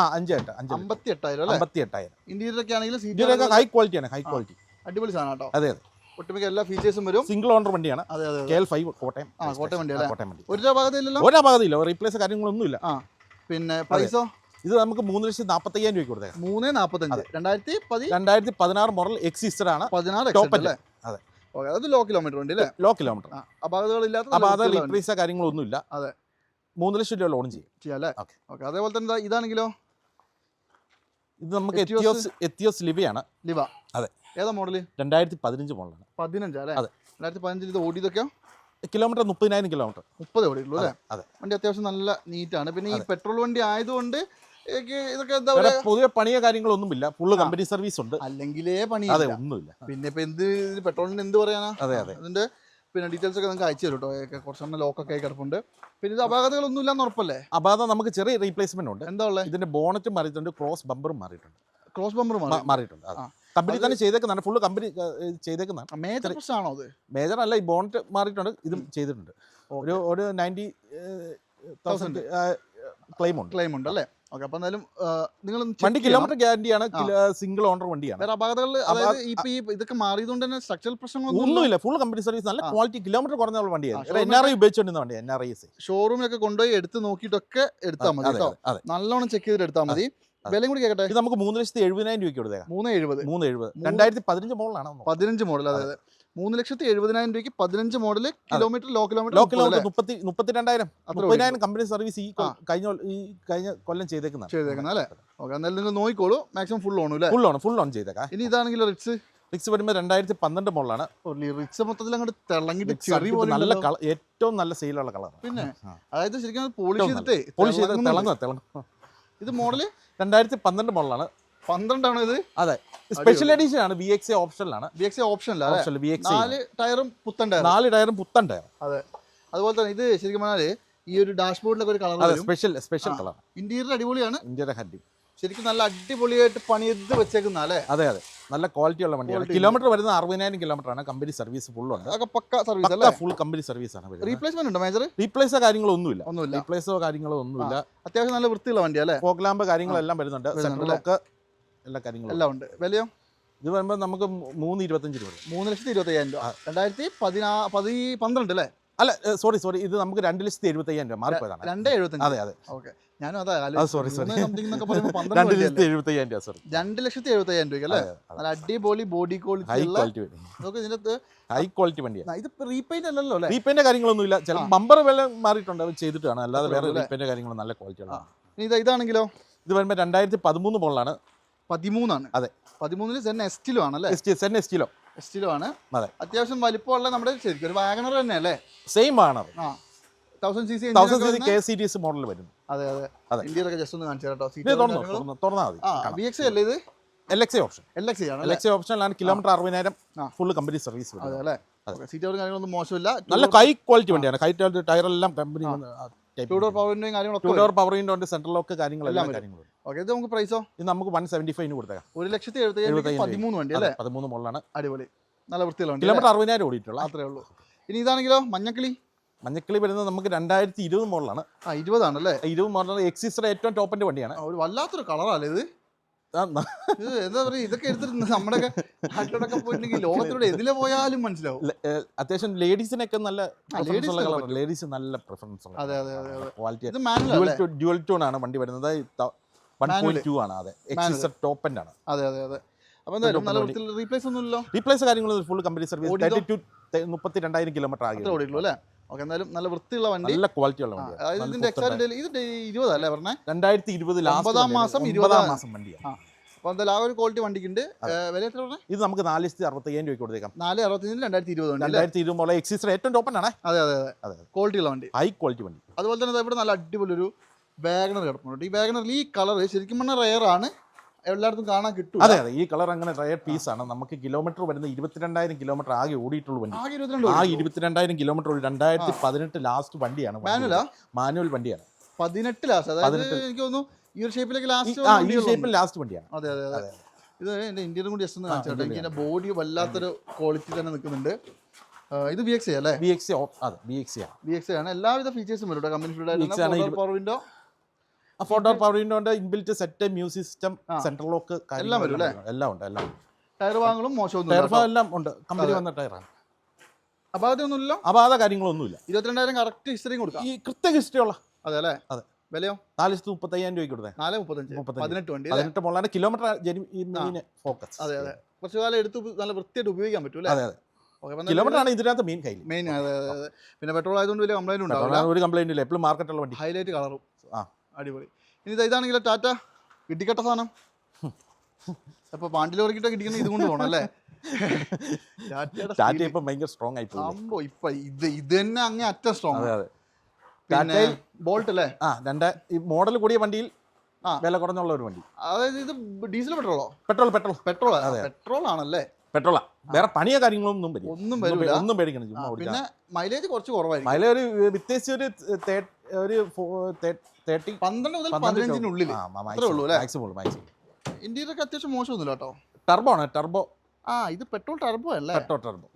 ആ, അഞ്ചെട്ട് അഞ്ച് അമ്പത്തി എട്ടായിരം അമ്പത്തി എട്ടായിരം ഇന്റീരിയർ ഒക്കെ ഇതിലൊക്കെ ഹൈ ഹൈ ക്വാളിറ്റിയാണ് ഹൈ ക്വാളിറ്റി അടിപൊളി സാധനം കേട്ടോ. അതെ അതെ. ഒട്ടുമിക്ക എല്ലാ ഫീച്ചേഴ്സും വരും. സിംഗിൾ ഓണർ വണ്ടിയാണ്. അതെ അതെ കെ എൽ ഫൈവ് കോട്ടയം. ആ, കോട്ടയം വണ്ടി? കോട്ടയം വണ്ടി. ഒരു അപകടമില്ലല്ലോ ഒരു അപകടമില്ല റീപ്ലേസ് കാര്യങ്ങളൊന്നുമില്ല. ആ പിന്നെ പൈസോ ഇത് നമുക്ക് മൂന്ന് ലക്ഷത്തി നാൽപ്പത്തി അയ്യായിരം രൂപയ്ക്ക് കൊടുത്തേക്കാം. മൂന്ന് നാൽപ്പത്തഞ്ച് രണ്ടായിരത്തി രണ്ടായിരത്തി പതിനാറ് മോഡൽ എക്സിസ്റ്റർ ആണ്. പതിനാറ് ടോപ്പ് അല്ലേ. ഓക്കെ അത് ലോ കിലോമീറ്റർ ഉണ്ട് അല്ലേ? ലോ കിലോമീറ്റർ വണ്ടി. റീപ്ലേസോ കാര്യങ്ങളൊന്നുമില്ല. അതെ. മൂന്ന് ലക്ഷം രൂപ ലോൺ ചെയ്യും. ചെയ്യാം അല്ലേ. ഓക്കെ. അതേപോലെ തന്നെ ഇതാ- ഇതാണെങ്കിലോ? ഇത് നമുക്ക് എത്തിയോസ് എത്തിയോസ് ലിവയാണ് ലിവ അതെ. ഏതാ മോഡൽ രണ്ടായിരത്തി പതിനഞ്ച് മോഡലാണ് പതിനഞ്ചാ അല്ലേ? അതെ. രണ്ടായിരത്തി പതിനഞ്ചിൽ ഇത് ഓടിയതൊക്കെയോ? കിലോമീറ്റർ മുപ്പതിനായിരം കിലോമീറ്റർ. മുപ്പത് ഓടിയുള്ളൂ അല്ലേ? അതെ വണ്ടി അത്യാവശ്യം നല്ല നീറ്റാണ് പിന്നെ ഈ പെട്രോൾ വണ്ടി ആയതുകൊണ്ട് ഇതൊക്കെ എന്താ വേറെ പറയാ? പൊതുവെ പണിയ കാര്യങ്ങളൊന്നുമില്ല ഫുള്ള് കമ്പനി സർവീസ് ഉണ്ട്. അല്ലെങ്കിലേ പണി അതെ ഒന്നുമില്ല. പിന്നെ ഇപ്പൊ എന്ത് പെട്രോളിന് എന്ത് പറയാനാ? അതെ അതെ. അതിന്റെ പിന്നെ ഡീറ്റെയിൽസ് ഒക്കെ നിങ്ങൾക്ക് അയച്ചു തരും കേട്ടോ കുറച്ചെണ്ണം ലോക്കൊക്കെ ആയി കിടപ്പുണ്ട്. പിന്നെ ഇത് അപകടങ്ങളൊന്നും ഇല്ലാന്ന് ഉറപ്പല്ലേ? അപ്പൊ നമുക്ക് ചെറിയ റീപ്ലേസ്മെന്റ് ഉണ്ട്. എന്താ ഉള്ളത് ഇതിന്റെ ബോണറ്റും മാറിയിട്ടുണ്ട് ക്രോസ് ബമ്പറും മാറിയിട്ടുണ്ട്. ക്രോസ് ബമ്പർ മാ- മാറിയിട്ടുണ്ട് ആ. കമ്പനി തന്നെ ചെയ്തേക്കുന്നതാണ്. ഫുള്ള് കമ്പനി ചെയ്തേക്കുന്നതാണ്. മേജർ പ്രശ്നമാണോ അത്? മേജർ അല്ല ഈ ബോണറ്റ് മാറിയിട്ടുണ്ട്. ഇതും ചെയ്തിട്ടുണ്ട്. ഒരു ഒരു നയന്റി തൗസൻഡ് ക്ലെയിം ഉണ്ട്. ക്ലെയിം ഉണ്ട് അല്ലേ? ഓക്കെ അപ്പൊ എന്തായാലും നിങ്ങൾ വണ്ടി കിലോമീറ്റർ ഗ്യാരണ്ടിയാണ് സിംഗിൾ ഓണർ വണ്ടിയാണ്. വേറെ അപകടങ്ങളിൽ അതായത് ഇപ്പൊ ഈ ഇതൊക്കെ മാറിയതുകൊണ്ട് തന്നെ സ്ട്രക്ചറൽ പ്രശ്നങ്ങളൊന്നും ഒന്നുമില്ല ഫുൾ കമ്പനി സർവീസ് നല്ല ക്വാളിറ്റി കിലോമീറ്റർ കുറഞ്ഞ വണ്ടിയാണ് എൻ ആർ ഐ ഉപയോഗിച്ചുകൊണ്ടിരുന്ന വണ്ടി എൻ ആർ ഐ എസ് ഷോറൂമിലൊക്കെ കൊണ്ടുപോയി എടുത്ത് നോക്കിയിട്ടൊക്കെ എടുത്താൽ മതി കേട്ടോ. നല്ലോണം ചെക്ക് ചെയ്തിട്ട് എടുത്താൽ മതി. വിലയും കൂടി കേട്ടെ ഇത് നമുക്ക് മൂന്ന് ലക്ഷത്തി എഴുപതിനായിരം രൂപയ്ക്ക് കൊടുത്തേക്കാം. മൂന്ന് എഴുപത്. മൂന്ന് എഴുപത്. രണ്ടായിരത്തി പതിനഞ്ച് മോഡലാണ്? പതിനഞ്ച് മോഡൽ അതായത് മൂന്ന് ലക്ഷത്തി എഴുപതിനായിരം രൂപയ്ക്ക് പതിനഞ്ച് model kilometre low kilometre low kilometre മുപ്പത്തി മുപ്പത്തിരണ്ടായിരം. അത്ര മുപ്പതിനായിരം കമ്പനി സർവീസ് ഈ കഴിഞ്ഞ കൊല്ല- ഈ കഴിഞ്ഞ കൊല്ലം ചെയ്തേക്കുന്ന ചെയ്തേക്കുന്നത് അല്ലേ? ഓക്കെ എന്നാലും നിങ്ങൾ നോക്കിക്കോളൂ. മാക്സിമം ഫുൾ ഓണു അല്ലേ? ഫുൾ ഓൺ ഫുൾ ഓൺ ചെയ്തേക്കാം. ഇനി ഇതാണെങ്കിൽ റിക്സ് റിക്സ് വരുമ്പോൾ രണ്ടായിരത്തി പന്ത്രണ്ട് മോളിലാണ് റിക്സ് മൊത്തത്തിൽ അങ്ങോട്ട് തിളങ്ങിട്ട് പോലെ നല്ല കളർ ഏറ്റവും നല്ല സെയിലുള്ള കളർ പിന്നെ അതായത് ശരിക്കും പോളിഷ് ചെയ്തിട്ട് പോളിഷ് ചെയ്ത്. തിളങ്ങുക തിളങ്ങുക ഇത് മോഡൽ? രണ്ടായിരത്തി പന്ത്രണ്ട് മോളിലാണ് പന്ത്രണ്ടാണോ ഇത്? അതെ. സ്പെഷ്യൽ എഡിഷൻ ആണ് ബി എക്സ് ഓപ്ഷനിലാണ് ബി എക്സ് എക്സ് നാല് ടയറും പുത്തൻ ടയർ നാല് ടയറും പുത്തൻ ടയർ അതെ. അതുപോലെ തന്നെ ഇത് ശരിക്കും പറഞ്ഞാൽ ഈ ഒരു ഡാഷ്ബോർഡിലൊക്കെ ഒരു colour special special colour interior അടിപൊളിയാണ്. ഇന്ത്യയുടെ ഹഡി ശരിക്കും നല്ല അടിപൊളിയായിട്ട് പണിയെടുത്ത് വെച്ചേക്കുന്ന അല്ലേ? അതെ അതെ. നല്ല ക്വാളിറ്റി ഉള്ള വണ്ടിയാണ്. കിലോമീറ്റർ വരുന്ന അറുപതിനായിരം കിലോമീറ്റർ ആണ്. കമ്പനി സർവീസ് ഫുൾ ഉണ്ട്. അതൊക്കെ പക്ക സർവീസ് അല്ലേ? ഫുൾ കമ്പനി സർവീസ് ആണ് റീപ്ലേസ്മെന്റ് ഉണ്ടോ മേജർ റീപ്ലേസോ കാര്യങ്ങളോ ഒന്നുമില്ല. ഒന്നുമില്ല. റീപ്ലേസോ കാര്യങ്ങളോ ഒന്നുമില്ല. അത്യാവശ്യം നല്ല വൃത്തിയുള്ള വണ്ടി അല്ലേ? ലാമ്പ് കാര്യങ്ങളെല്ലാം വരുന്നുണ്ട്. വരുന്നുണ്ട് സെൻട്രൽ ലോക്ക് എല്ലാ കാര്യങ്ങളും എല്ലാം ഉണ്ട്. വിലയോ? ഇത് വരുമ്പോൾ നമുക്ക് മൂന്ന് ഇരുപത്തഞ്ച് രൂപ. മൂന്ന് ലക്ഷത്തി ഇരുപത്തയ്യായിരം രൂപ. രണ്ടായിരത്തി പതിനാ പതി പന്ത്രണ്ട് അല്ലേ? അല്ല സോറി സോറി ഇത് നമുക്ക് രണ്ട് ലക്ഷത്തി എഴുപത്തയ്യായിരം രൂപ മാറിപ്പോയതാണ് രണ്ട് എഴുപത്തഞ്ച്. അതെ അതെ. ഓക്കെ. ഞാനും അതാ സോറി പന്ത്രണ്ട് രണ്ട്? ലക്ഷത്തി എഴുപത്തയ്യായിരം രൂപ സോറി രണ്ട് ലക്ഷത്തി എഴുപത്തയ്യായിരം രൂപ അല്ലേ? നല്ല അടിപൊളി ബോഡി ഹൈ ക്വാളിറ്റി ഉള്ള ക്വാളിറ്റി നോക്ക് ഇതിനകത്ത് ഹൈ ക്വാളിറ്റി വണ്ടിയാണ് ഇത് റീപെയിന്റ് അല്ലല്ലോ അല്ലേ? റീപെയിന്റ് കാര്യങ്ങളൊന്നും ഇല്ല. ചില ബമ്പർ വില മാറിയിട്ടുണ്ട്. അത് ചെയ്തിട്ടാണ്. അല്ലാതെ വേറെ? റീപെയിന്റ് കാര്യങ്ങളും നല്ല ക്വാളിറ്റി ഉള്ളതാണ് ഇതാണെങ്കിലോ? ഇത് വരുമ്പോൾ രണ്ടായിരത്തി പതിമൂന്ന് മോളിലാണ് പതിമൂന്നാണ്. അതെ. പതിമൂന്നിൽ സെൻ എസ്റ്റിലും ആണ് അല്ലേ? എസ് ടി സെൻ എസ് ടിയിലോ എസ്റ്റിലും ആണ്. അതെ. അത്യാവശ്യം വലിപ്പമുള്ള നമ്മുടെ ശരിക്കും ഒരു വാഗണർ തന്നെ അല്ലേ? സെയിം ആണ് ആ. Thousand C C thousand C C T S model വരുന്നു. അതെ അതെ. അതെ. ഇന്ത്യയിലൊക്കെ ജസ്റ്റ് ഒന്ന് കാണിച്ചു കേട്ടോ ആ മതി വി എക്സ് അല്ലേ ഇത്? L X option L X ആണ് എൽ അല്ലേ എക്സ് ഓപ്ഷനിലാണ് കിലോമീറ്റർ അറുപതിനായിരം ഫുൾ കമ്പനി സർവീസ് അതെ അല്ലേ? സീറ്റുകളും കാര്യങ്ങളൊന്നും മോശമില്ല. നല്ല ഹൈ ക്വാളിറ്റി വണ്ടിയാണ്. ഹൈ ടയർ എല്ലാം കമ്പനി ടൂ ഡോർ പവറിന്റെയും കാര്യങ്ങളൊക്കെ ടൂ ഡോർ പവർ ഉണ്ട് സെൻട്രൽ ലോക്ക് കാര്യങ്ങളെല്ലാം. ഓക്കെ ഇത് നമുക്ക് പ്രൈസോ ഇത് നമുക്ക് വൺ സെവന്റി ഫൈവിന് കൊടുത്തേക്കാം. ഒരു ലക്ഷത്തി എഴുപത്തി പതിമൂന്ന് വണ്ടി അല്ലേ? പതിമൂന്ന് മുകളിലാണ് അടിപൊളി. നല്ല വൃത്തിയുള്ള വണ്ടി കിലോമീറ്റർ അറുപതിനായിരം ഓടിയിട്ടുള്ള. അത്രേ ഉള്ളൂ. ഇനി ഇതാണെങ്കിലോ? മഞ്ഞക്കിളി? മഞ്ഞക്കിളി വരുന്നത് നമുക്ക് രണ്ടായിരത്തി ഇരുപത് മുകളിലാണ് ആ ഇരുപതാണ് അല്ലേ ഇരുപത് മോഡലാണ് എക്സിസ്റ്റർ ഏറ്റവും ടോപ്പിന്റെ വണ്ടിയാണ്. ഒരു വല്ലാത്തൊരു കളറല്ലേ ഇത്? ഇത് എന്താ പറയുക ഇതൊക്കെ എടുത്തിട്ട് നമ്മുടെ പോയിട്ടുണ്ടെങ്കിൽ ലോകത്തിലൂടെ എതിലെ പോയാലും മനസ്സിലാവും. അത്യാവശ്യം ലേഡീസിനൊക്കെ നല്ല ലേഡീസ് നല്ല പ്രിഫറൻസ് അതെ, അതെ, അതെ, ക്വാളിറ്റി ഡ്യുവൽ ടൂൺ ആണ് വണ്ടി വരുന്നത്. വൺ പോയിന്റ് ടു ആണ് അതെ. ടോപ്പ് എൻഡ് ആണ്. അതെ അതെ അതെ. അപ്പോൾ എന്തായാലും നല്ല വൃത്തിയിൽ റീപ്ലേസ് ഒന്നുമില്ലല്ലോ റീപ്ലേസ് കാര്യങ്ങൾ ഫുൾ കമ്പനി സർവീസ് ഓടിയതോ? തേർട്ടി ടു മുപ്പത്തി രണ്ടായിരം കിലോമീറ്റർ ആകെ ഓടിയിട്ടുള്ളൂ അല്ലേ? ഓക്കെ എന്തായാലും നല്ല വൃത്തിയുള്ള വണ്ടി. നല്ല ക്വാളിറ്റി ഉള്ള വണ്ടി അതായത് ഇതിന്റെ എക്സാക്ട് ഇത് ഇരുപതല്ലേ പറഞ്ഞേ രണ്ടായിരത്തി ഇരുപത് ലാസ്റ്റ് ഒമ്പതാം മാസം ഇരുപതാം മാസം വണ്ടിയാണ് ആ അപ്പൊ എന്തായാലും ആ ഒരു ക്വാളിറ്റി വണ്ടിക്കുണ്ട്. വില എത്ര പറഞ്ഞേ? ഇത് നമുക്ക് നാല് ലക്ഷത്തി അറുപത്തയ്യായിരം രൂപ കൊടുത്തേക്കാം. നാല് അറുപത്തിയഞ്ചിന് രണ്ടായിരത്തി ഇരുപത് രണ്ടായിരത്തി ഇരുപത് എക്സിസ്റ്റർ ഏറ്റവും ടോപ്പൻ ആണ്. അതെ അതെ അതെ. അതെ. ക്വാളിറ്റി ഉള്ള വണ്ടി. ഹൈ ക്വാളിറ്റി വണ്ടി. അതുപോലെ തന്നെ ഇവിടെ നല്ല അടിപൊളി ഒരു വാഗണർ കിടപ്പുണ്ട്. ഈ വാഗണറിൽ ഈ കളർ ശരിക്കും പറഞ്ഞാൽ റയർ ആണ്. എല്ലായിടത്തും കാണാൻ കിട്ടും അതെ അതെ. ഈ കളർ അങ്ങനെ റയർ പീസ് ആണ്. നമുക്ക് കിലോമീറ്റർ വരുന്ന ഇരുപത്തിരണ്ടായിരം കിലോമീറ്റർ ആകെ ഓടിയിട്ടുള്ള വണ്ടി. ആ ഇരുപത്തിരണ്ട് ആ ഇരുപത്തിരണ്ടായിരം കിലോമീറ്റർ ഓടി രണ്ടായിരത്തി പതിനെട്ട് ലാസ്റ്റ് വണ്ടിയാണ് മാനുവൽ വണ്ടിയാണ്. പതിനെട്ട് ലാസ്റ്റ് അതായത് എനിക്ക് തോന്നുന്നു ഈ ഒരു ഷേപ്പിലേക്ക് ലാസ്റ്റ് ഈ ഷേപ്പിൽ ലാസ്റ്റ് വണ്ടിയാണ്. അതെ അതെ അതെ. ഇത് എന്റെ ഇന്ത്യയിലും കൂടി ജസ്റ്റ് ഒന്ന് കാണിച്ചു എനിക്ക് എന്റെ ബോഡി വല്ലാത്തൊരു ക്വാളിറ്റി തന്നെ നിൽക്കുന്നുണ്ട്. ഇത് ബി എക്സ് അല്ലേ? ബി എക്സ് അതെ ബി എക്സ് ആണ്. വി എക്സ് ആണ്. എല്ലാവിധ ഫീച്ചേഴ്സും വരും കമ്പനി ഫീൽഡ് ഇരുപത്- power window photo power വിൻഡോന്റെ inbuilt set music system. Central lock എല്ലാം വരും അല്ലേ? എല്ലാം ഉണ്ട് എല്ലാം ടയർ ഭാഗങ്ങളും മോശമൊന്നും ടയർ എല്ലാം ഉണ്ട്. കമ്പനി വന്ന ടയറാണ് അപ്പൊ അതൊന്നുമില്ലല്ലോ അപാത കാര്യങ്ങളൊന്നുമില്ല. ഇരുപത്തിരണ്ടായിരം കറക്റ്റ് ഹിസ്റ്ററിയും കൊടുക്കാം. ഈ കൃത്യ ഹിസ്റ്ററി ഉള്ള അതെ അല്ലേ? അതെ. വിലയോ? നാല് ലക്ഷത്തി മുപ്പത്തയ്യായിരം രൂപയ്ക്ക് കൊടുത്തേ. നാല് മുപ്പത്തഞ്ച്. പതിനെട്ട് വണ്ടി പതിനെട്ട് മുകളിലാണ് കിലോമീറ്റർ മെയിൻ ഫോക്കസ് അതെ അതെ. കുറച്ച് കാലം എടുത്ത് നല്ല വൃത്തിയായിട്ട് ഉപയോഗിക്കാൻ പറ്റും അല്ലേ? അതെ അതെ. കിലോമീറ്റർ ആണ് ഇതിനകത്ത് മെയിൻ കയ്യിൽ മെയിൻ അതെ അതെ അതെ. പിന്നെ പെട്രോൾ ആയതുകൊണ്ട് വലിയ കംപ്ലൈന്റ് ഉണ്ടാവില്ല. ഒരു കംപ്ലൈന്റ് ഇല്ല. എപ്പോഴും മാർക്കറ്റുള്ള വണ്ടി. ഹൈലൈറ്റ് കളറും ആ. അടിപൊളി. ഇനി ഇതാണെങ്കിൽ ടാറ്റ ഇടിക്കട്ട സാധനം. അപ്പൊ പാണ്ടിലോറിക്കിട്ട് ഇടിക്കുന്ന ഇതുകൊണ്ട് പോകണം അല്ലേ? ടാറ്റ ഇപ്പം ഭയങ്കര സ്ട്രോങ് ആയി സംഭവം ഇപ്പൊ ഇത് ഇത് തന്നെ അങ്ങേ അറ്റം സ്ട്രോങ് അതെ ടാറ്റയിൽ- ബോൾട്ട് അല്ലേ? ആ രണ്ട് ഈ മോഡൽ കൂടിയ വണ്ടിയിൽ ആ. വില കുറഞ്ഞുള്ള ഒരു വണ്ടി. അതായത് ഇത് ഡീസൽ പെട്രോളോ പെട്രോൾ പെട്രോൾ. പെട്രോൾ അതെ. പെട്രോൾ ആണല്ലേ പെട്രോളാ. വേറെ പണിയോ കാര്യങ്ങളൊന്നും ഒന്നും ഒന്നും വരില്ല പേ- ഒന്നും പേടിക്കണം ചുമ്മാ പിന്നെ മൈലേജ് കുറച്ച് കുറവായിരിക്കും. മൈലേജ് ഒരു വ്യത്യാസം ഒരു ഒരു തേർട്ടി പന്ത്രണ്ട് മുതൽ പതിനഞ്ചിനുള്ളിൽ അത്രേ ഉള്ളൂ അല്ലേ? മാക്സിമം മാക്സിമം ഇന്ത്യയിലൊക്കെ അത്യാവശ്യം മോശമൊന്നുമില്ല കേട്ടോ. ടർബോ ആണ് ടർബോ. ആ ഇത് പെട്രോൾ ടർബോ അല്ലേ? Petrol turbo.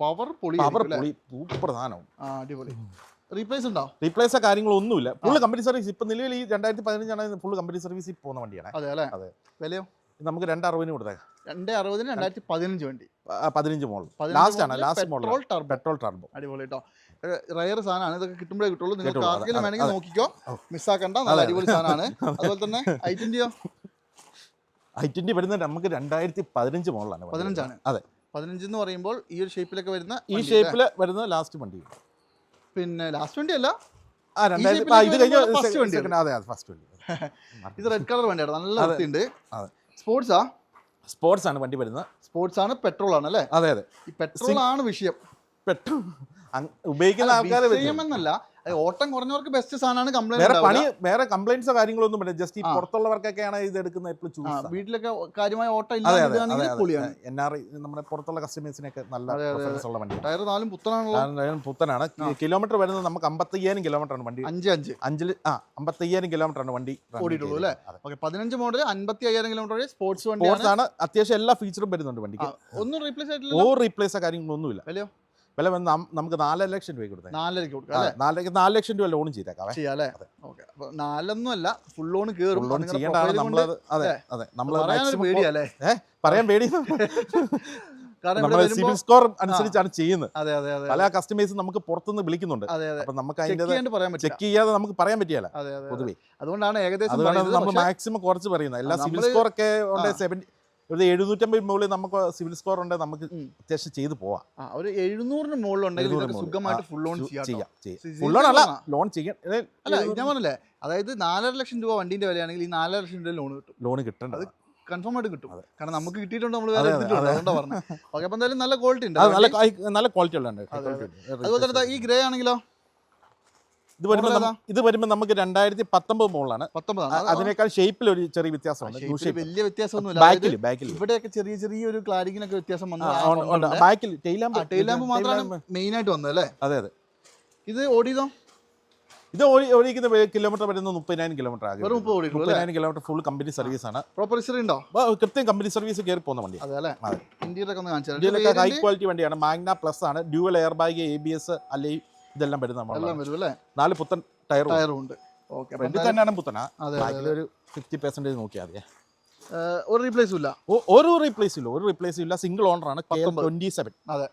പവർ പൊളി പവർ പൊളി സൂപ്പർ സാധനവും ആ അടിപൊളി. റീപ്ലേസ് ഉണ്ടോ? റീപ്ലേസോ കാര്യങ്ങളൊന്നുമില്ല ഫുൾ കമ്പനി സർവീസ് ഇപ്പൊ നിലവിൽ ഈ രണ്ടായിരത്തി പതിനഞ്ചാണ് ഫുൾ കമ്പനി സർവീസിൽ പോകുന്ന വണ്ടിയാണ് അതെ അല്ലേ? അതെ. വിലയോ? നമുക്ക് രണ്ടറുപതിന് കൊടുത്തേക്കാം. രണ്ട് അറുപതിന് രണ്ടായിരത്തി പതിനഞ്ച് വണ്ടി. പതിനഞ്ച് മോൾ ലാസ്റ്റ് ആണ് last model petrol turbo. Petrol turbo. അടിപൊളി കേട്ടോ റയർ സാധനമാണ്. ഇതൊക്കെ കിട്ടുമ്പോഴേ കിട്ടുള്ളൂ. നിങ്ങൾക്ക് ആർക്കെങ്കിലും വേണമെങ്കിൽ നോക്കിക്കോ. മിസ്സാക്കണ്ട. നല്ല അടിപൊളി സാധനമാണ്. അതുപോലെ തന്നെ ഐ ട്വന്റിയോ? ഐ ട്വന്റി വരുന്നത് നമുക്ക് രണ്ടായിരത്തി പതിനഞ്ച് മോഡലാണ് വണ്ടി. പതിനഞ്ചാണ്. അതെ. പതിനഞ്ച് എന്ന് പറയുമ്പോൾ ഈ ഒരു ഷേപ്പിലൊക്കെ വരുന്ന ഈ ഷേപ്പിൽ വരുന്ന ലാസ്റ്റ് വണ്ടി. പിന്നെ ലാസ്റ്റ് വണ്ടി അല്ല. ഇത് റെഡ് കളർ വണ്ടിയാണ്. നല്ല. വൃത്തിയുണ്ട്. സ്പോർട്സാ സ്പോർട്സ് ആണ് വണ്ടി വരുന്നത്. സ്പോർട്സ് ആണ് പെട്രോൾ ആണ് അല്ലേ? അതെ അതെ. ഈ പെട്രോൾ ആണ് വിഷയം പെട്രോൾ ഉപയോഗിക്കുന്ന ആൾക്കാർ എന്നല്ല ഓട്ടം കുറഞ്ഞവർക്ക് ബെസ്റ്റ് സാധനമാണ് കംപ്ലൈന്റ് പണി വേറെ കംപ്ലൈന്റ്സോ കാര്യങ്ങളൊന്നും ഇല്ല ജസ്റ്റ് ഈ. പുറത്തുള്ളവർക്കൊക്കെയാണ് ഇത് എടുക്കുന്നത് എപ്പോഴും ചൂസ് വീട്ടിലൊക്കെ കാര്യമായ ഓട്ടം ഇല്ലാതെ എൻ ആർ നമ്മുടെ പുറത്തുള്ള കസ്റ്റമേഴ്സിനൊക്കെ നല്ല ഉള്ള വണ്ടി ടയർ നാലും പുത്തനാണല്ലോ. കാരണം പുത്തനാണ്. കിലോമീറ്റർ വരുന്നത് നമുക്ക് അമ്പത്തയ്യായിരം കിലോമീറ്റർ ആണ് വണ്ടി. അഞ്ച് അഞ്ച്. അഞ്ചിൽ ആ അമ്പത്തയ്യായിരം കിലോമീറ്റർ ആണ് വണ്ടി ഓടിയിട്ടുള്ളൂ അല്ലേ? ഓക്കെ പതിനഞ്ച് മോഡൽ അമ്പത്തി അയ്യായിരം കിലോമീറ്റർ സ്പോർട്സ് വണ്ടി സ്പോർട്സ് ആണ്. അത്യാവശ്യം എല്ലാ ഫീച്ചറും വരുന്നുണ്ട് വണ്ടിക്ക്. ഒന്നും റീപ്ലേസ് ആയിട്ടില്ല ഓ റീപ്ലേസോ കാര്യങ്ങളൊന്നും കാര്യങ്ങളൊന്നുമില്ല. വിലയോ? വില വന്ന് നമുക്ക് നാലര ലക്ഷം രൂപ കൊടുത്തേ നാലരക്ക് കൊടുക്കാം നാലരയ്ക്ക് നാല് ലക്ഷം രൂപ ലോൺ ചെയ്തേക്കാം ചെയ്യാല്ലേ അതെ. ഓക്കെ. അപ്പൊ നാലൊന്നും അല്ല ഫുൾ ലോൺ കേറും. ലോൺ ചെയ്യേണ്ടതാണ് profile അതെ അതെ. നമ്മൾ പേടിയല്ലേ ഏഹ് പറയാൻ പേടി ഇവിടെ സിവിൽ സ്കോർ അനുസരിച്ചാണ് ചെയ്യുന്നത്. പല കസ്റ്റമേഴ്സും നമുക്ക് പുറത്തുനിന്ന് വിളിക്കുന്നുണ്ട്. അപ്പൊ നമുക്ക് ചെക്ക് അതിന്റെ ചെക്ക് ചെയ്യാതെ നമുക്ക് പറയാൻ പറ്റിയല്ല. പൊതുവേ. അതുകൊണ്ടാണ് ഏകദേശം നമ്മൾ മാക്സിമം കുറച്ച് പറയുന്നത്. എല്ലാ സിബിൽ സ്കോർ ഒക്കെ. സെവന്റി ഒരു എഴുന്നൂറ്റമ്പത് മുകളിൽ നമുക്ക് സിവിൽ സ്കോർ ഉണ്ട് നമുക്ക്. അത്യാവശ്യം ചെയ്ത് പോവാം. ഒരു എഴുന്നൂറിന് മുകളിലുണ്ടെങ്കിൽ. സുഖമായിട്ട് ഫുൾ ലോൺ ചെയ്യാം ഫുൾ ലോൺ അല്ല ലോൺ ചെയ്യാൻ അല്ല ഞാൻ പറഞ്ഞല്ലേ അതായത് നാലര ലക്ഷം രൂപ വണ്ടിന്റെ വിലയാണെങ്കിൽ ഈ നാലര ലക്ഷം രൂപ ലോൺ കിട്ടും. ലോൺ കിട്ടേണ്ടത്. കൺഫേം ആയിട്ട് കിട്ടും. കാരണം നമുക്ക് കിട്ടിയിട്ടുണ്ട് നമ്മൾ വേറെ എടുത്തിട്ടുണ്ട് അതെ. അതുകൊണ്ടാണ് പറഞ്ഞത് ഓക്കെ അപ്പം എന്തായാലും നല്ല ക്വാളിറ്റി ഉണ്ട്. നല്ല നല്ല ക്വാളിറ്റി ഉള്ള അതുപോലെ തന്നെ ഈ ഗ്രേ ആണെങ്കിലോ? ഇത് വരുമ്പോൾ ഇത് വരുമ്പോൾ നമുക്ക് രണ്ടായിരത്തി പത്തൊമ്പത്? മോളാണ് അതിനേക്കാൾ ഷേപ്പിൽ ഒരു ചെറിയ വ്യത്യാസമുണ്ട്. യു വലിയ വ്യത്യാസമൊന്നുമില്ല. ബാക്കിൽ ബാക്കിൽ ഇവിടെയൊക്കെ ചെറിയ ചെറിയ ഒരു ക്ലാരിങ്ങിനൊക്കെ വ്യത്യാസം വന്നു ബാക്കിൽ ടെയിലാമ്പ് ടെയിൽ ലാമ്പ് മാത്രമാണ് മെയിൻ ആയിട്ട് വന്നത് അല്ലേ? അതെ അതെ. ഇത് ഓടിയതോ? ഇത് ഓടി ഓടിക്കുന്ന കിലോമീറ്റർ വരുന്നത് മുപ്പതിനായിരം കിലോമീറ്റർ ആകും മുപ്പതിനായിരം കിലോമീറ്റർ ഫുൾ കമ്പനി സർവീസ് ആണ്. പ്രോപ്പർ ഹിസ്റ്ററി ഉണ്ടോ? കൃത്യം കമ്പനി സർവീസ് കയറി പോകുന്ന വണ്ടി ഇന്ത്യയിലൊക്കെ ഹൈ ക്വാളിറ്റി വണ്ടിയാണ്. മാഗ്ന പ്ലസ് ആണ്. Dual air bag A B S അല്ലെങ്കിൽ ഇതെല്ലാം വരുന്ന നാല് പുത്തൻ ടയറും ഉണ്ട്. ഫ്രണ്ടിൽ തന്നെയാണ് പുത്തനാ. ഒരു ഫിഫ്റ്റി പെർസെന്റേജ് നോക്കിയാൽ മതി ഒരു റീപ്ലേസും ഇല്ല. ഒരു റീപ്ലേസ് ഇല്ല. ഒരു റീപ്ലേസ് ഇല്ല. സിംഗിൾ ഓണർ ആണ്. കെ ട്വന്റി സെവൻ അതെ.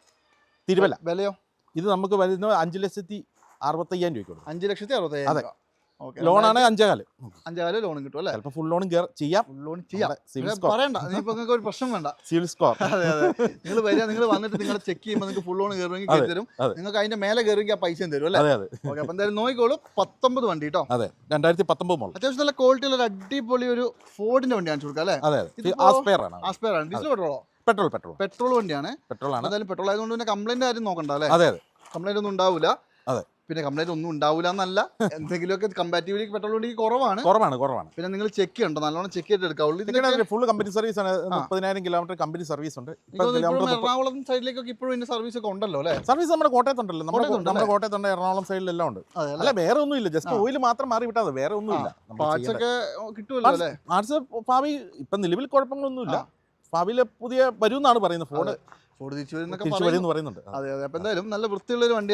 തിരുവല്ല. വിലയോ? ഇത് നമുക്ക് വരുന്നത് അഞ്ച് ലക്ഷത്തി അറുപത്തയ്യായിരം രൂപയ്ക്ക് കൊടുക്കും. അഞ്ച് ലക്ഷത്തി അറുപത്തയ്യായിരം അതെ. ലോണാണ് അഞ്ചേകാൽ. അഞ്ചേകാൽ ലോൺ കിട്ടും അല്ലേ? ചിലപ്പോൾ ഫുൾ ലോണും ചെയ്യാം. ലോൺ ചെയ്യാം. സിവിൽ സ്കോർ പറയണ്ട. നിങ്ങൾക്ക് ഒരു പ്രശ്നം വേണ്ട. സിവിൽ സ്കോർ അതെ അതെ. നിങ്ങൾ വരിക നിങ്ങൾ വന്നിട്ട് നിങ്ങൾ ചെക്ക് ചെയ്യുമ്പോൾ നിങ്ങൾക്ക് ഫുൾ ലോൺ കയറുമെങ്കിൽ കയറി തരും. നിങ്ങൾക്ക് അതിന്റെ മേലെ കയറുമെങ്കിൽ ആ പൈസയും തരും അല്ലേ? അതെ അതെ. ഓക്കെ അപ്പൊ എന്തായാലും നോക്കിക്കോളൂ. പത്തൊമ്പത് വണ്ടി കേട്ടോ അതെ രണ്ടായിരത്തി പത്തൊമ്പത് മോഡൽ. അത്യാവശ്യം നല്ല ക്വാളിറ്റി ഉള്ള ഒരു അടിപൊളി ഒരു ഫോർഡിന്റെ വണ്ടി കാണിച്ചു കൊടുക്കാം അല്ലേ? അതെ അതെ. ആസ്പെയർ ആണ്. ആസ്പെയർ ആണ്. ഡീസൽ പെട്രോളോ പെട്രോൾ പെട്രോൾ പെട്രോൾ വണ്ടിയാണ്. പെട്രോൾ ആണ്. എന്തായാലും പെട്രോൾ ആയതുകൊണ്ട് പിന്നെ കംപ്ലൈന്റ് ആരും നോക്കണ്ട അല്ലേ? അതെ അതെ. കംപ്ലൈന്റ് ഒന്നും ഉണ്ടാവില്ല അതെ. പിന്നെ കംപ്ലൈന്റ് ഒന്നും ഉണ്ടാവില്ല എന്നല്ല. എന്തെങ്കിലുമൊക്കെ കമ്പാറ്റീവ്ലി പെട്രോൾ വണ്ടിക്ക് കുറവാണ്. കുറവാണ് കുറവാണ്. പിന്നെ നിങ്ങൾ ചെക്ക് ഉണ്ട് നല്ലോണം ചെക്ക് ചെയ്ത് എടുക്കാവുള്ളൂ ഫുൾ കമ്പനി സർവീസ് ആണ്. മുപ്പതിനായിരം കിലോമീറ്റർ കമ്പനി സർവീസ് ഉണ്ട്. എറണാകുളം സൈഡിലേക്കൊക്കെ ഇപ്പോഴും ഇതിന്റെ സർവീസ് ഒക്കെ ഉണ്ടല്ലോ അല്ലേ? സർവീസ് നമ്മുടെ കോട്ടയത്തുണ്ടല്ലോ. നമ്മുടെ നമ്മുടെ കോട്ടയത്തുണ്ട് എറണാകുളം സൈഡിലെല്ലാം ഉണ്ട്. അല്ല? വേറെ ഒന്നും ഇല്ല ജസ്റ്റ് ഓയിൽ മാത്രം മാറി വിട്ടാൽ വേറെ ഒന്നും ഇല്ല പാർട്സ് ഒക്കെ കിട്ടുമല്ലോ അല്ലേ? ആർട്സ് ഭാവി ഇപ്പം നിലവിൽ കുഴപ്പങ്ങളൊന്നുമില്ല. ഭാവിയിൽ പുതിയ വരും എന്നാണ് പറയുന്നത് ഫോർഡ് ഫോർഡ് തിരിച്ചു വരും പറയുന്നുണ്ട്. അതെ അതെ. അപ്പൊ എന്തായാലും നല്ല വൃത്തിയുള്ള ഒരു വണ്ടി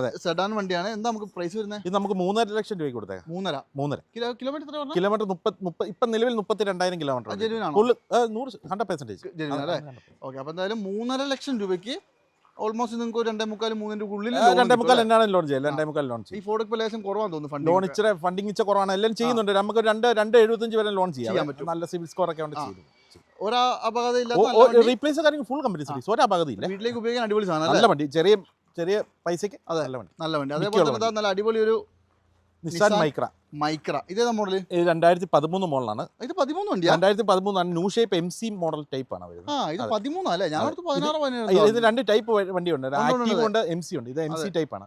അതെ. സെഡാൻ വണ്ടിയാണ്. എന്താ നമുക്ക് പ്രൈസ് വരുന്നത് ഇത് നമുക്ക് മൂന്നര ലക്ഷം രൂപയ്ക്ക് കൊടുത്തേക്കാം മൂന്നര. മൂന്നര. കിലോ കിലോമീറ്റർ കിലോമീറ്റർ മുപ്പത് ഇപ്പം നിലവിൽ മുപ്പത്തി രണ്ടായിരം കിലോമീറ്റർ ആണോ? നൂറ് ഹൺഡ്രഡ് പെർസെന്റേജ് ഓക്കെ അപ്പൊ എന്തായാലും മൂന്നര ലക്ഷം രൂപയ്ക്ക് ഓൾമോസ്റ്റ് നിങ്ങൾക്ക് രണ്ടേ മുക്കാൽ മൂന്നിന്റെ ഉള്ളിൽ രണ്ടേ മുക്കാൽ എന്നാണ് ലോൺ ചെയ്യുക. രണ്ടേ മുക്കാൽ ലോൺ ഈ ചെയ്യും ഫോർഡ് ഇപ്പോൾ ലേശം കുറവാണ് തോന്നുന്നു ഫണ്ട് ലോൺ ഇച്ചിരി ഫണ്ടിങ് ഇച്ചിരി കുറവാണ്. എല്ലാം ചെയ്യുന്നുണ്ട്. നമുക്ക് രണ്ട് രണ്ട് എഴുപത്തഞ്ച് വരെ ലോൺ ചെയ്യാൻ ചെയ്യാം പറ്റും. നല്ല സിവിൽ സ്കോർ ഒക്കെ ഉണ്ട്. ചെയ്തു. ഒരാ അപകടം ഇല്ലാത്ത നല്ല വണ്ടി. റീപ്ലേസ് കാര്യങ്ങൾ ഫുൾ കമ്പനി സർവീസ് ഒരു അപകടമില്ല വീട്ടിലേക്ക് ഉപയോഗിക്കാൻ അടിപൊളി സാധനം നല്ല വണ്ടി. ചെറിയ ചെറിയ പൈസക്ക് അതെ. നല്ല വണ്ടി. നല്ല വണ്ടി. അതേപോലെ നല്ല അടിപൊളി ഒരു നിസാൻ മൈക്ര മൈക്ര ഇതേതാ മോഡൽ ഇത് രണ്ടായിരത്തി പതിമൂന്ന് മോഡലാണ്. ഇത് പതിമൂന്ന് വണ്ടി രണ്ടായിരത്തി പതിമൂന്നാണ് new shape M C model type ആണ് വരുന്നത്. ആ ഇത് പതിമൂന്നാ അല്ലേ? ഞാൻ പതിനാറ് ഇത് രണ്ട് ടൈപ്പ് വണ്ടി ഉണ്ട്, ആക്റ്റീവ് ഉണ്ട്. എം സി ഉണ്ട്. ഇത് എം സി ടൈപ്പ് ആണ്.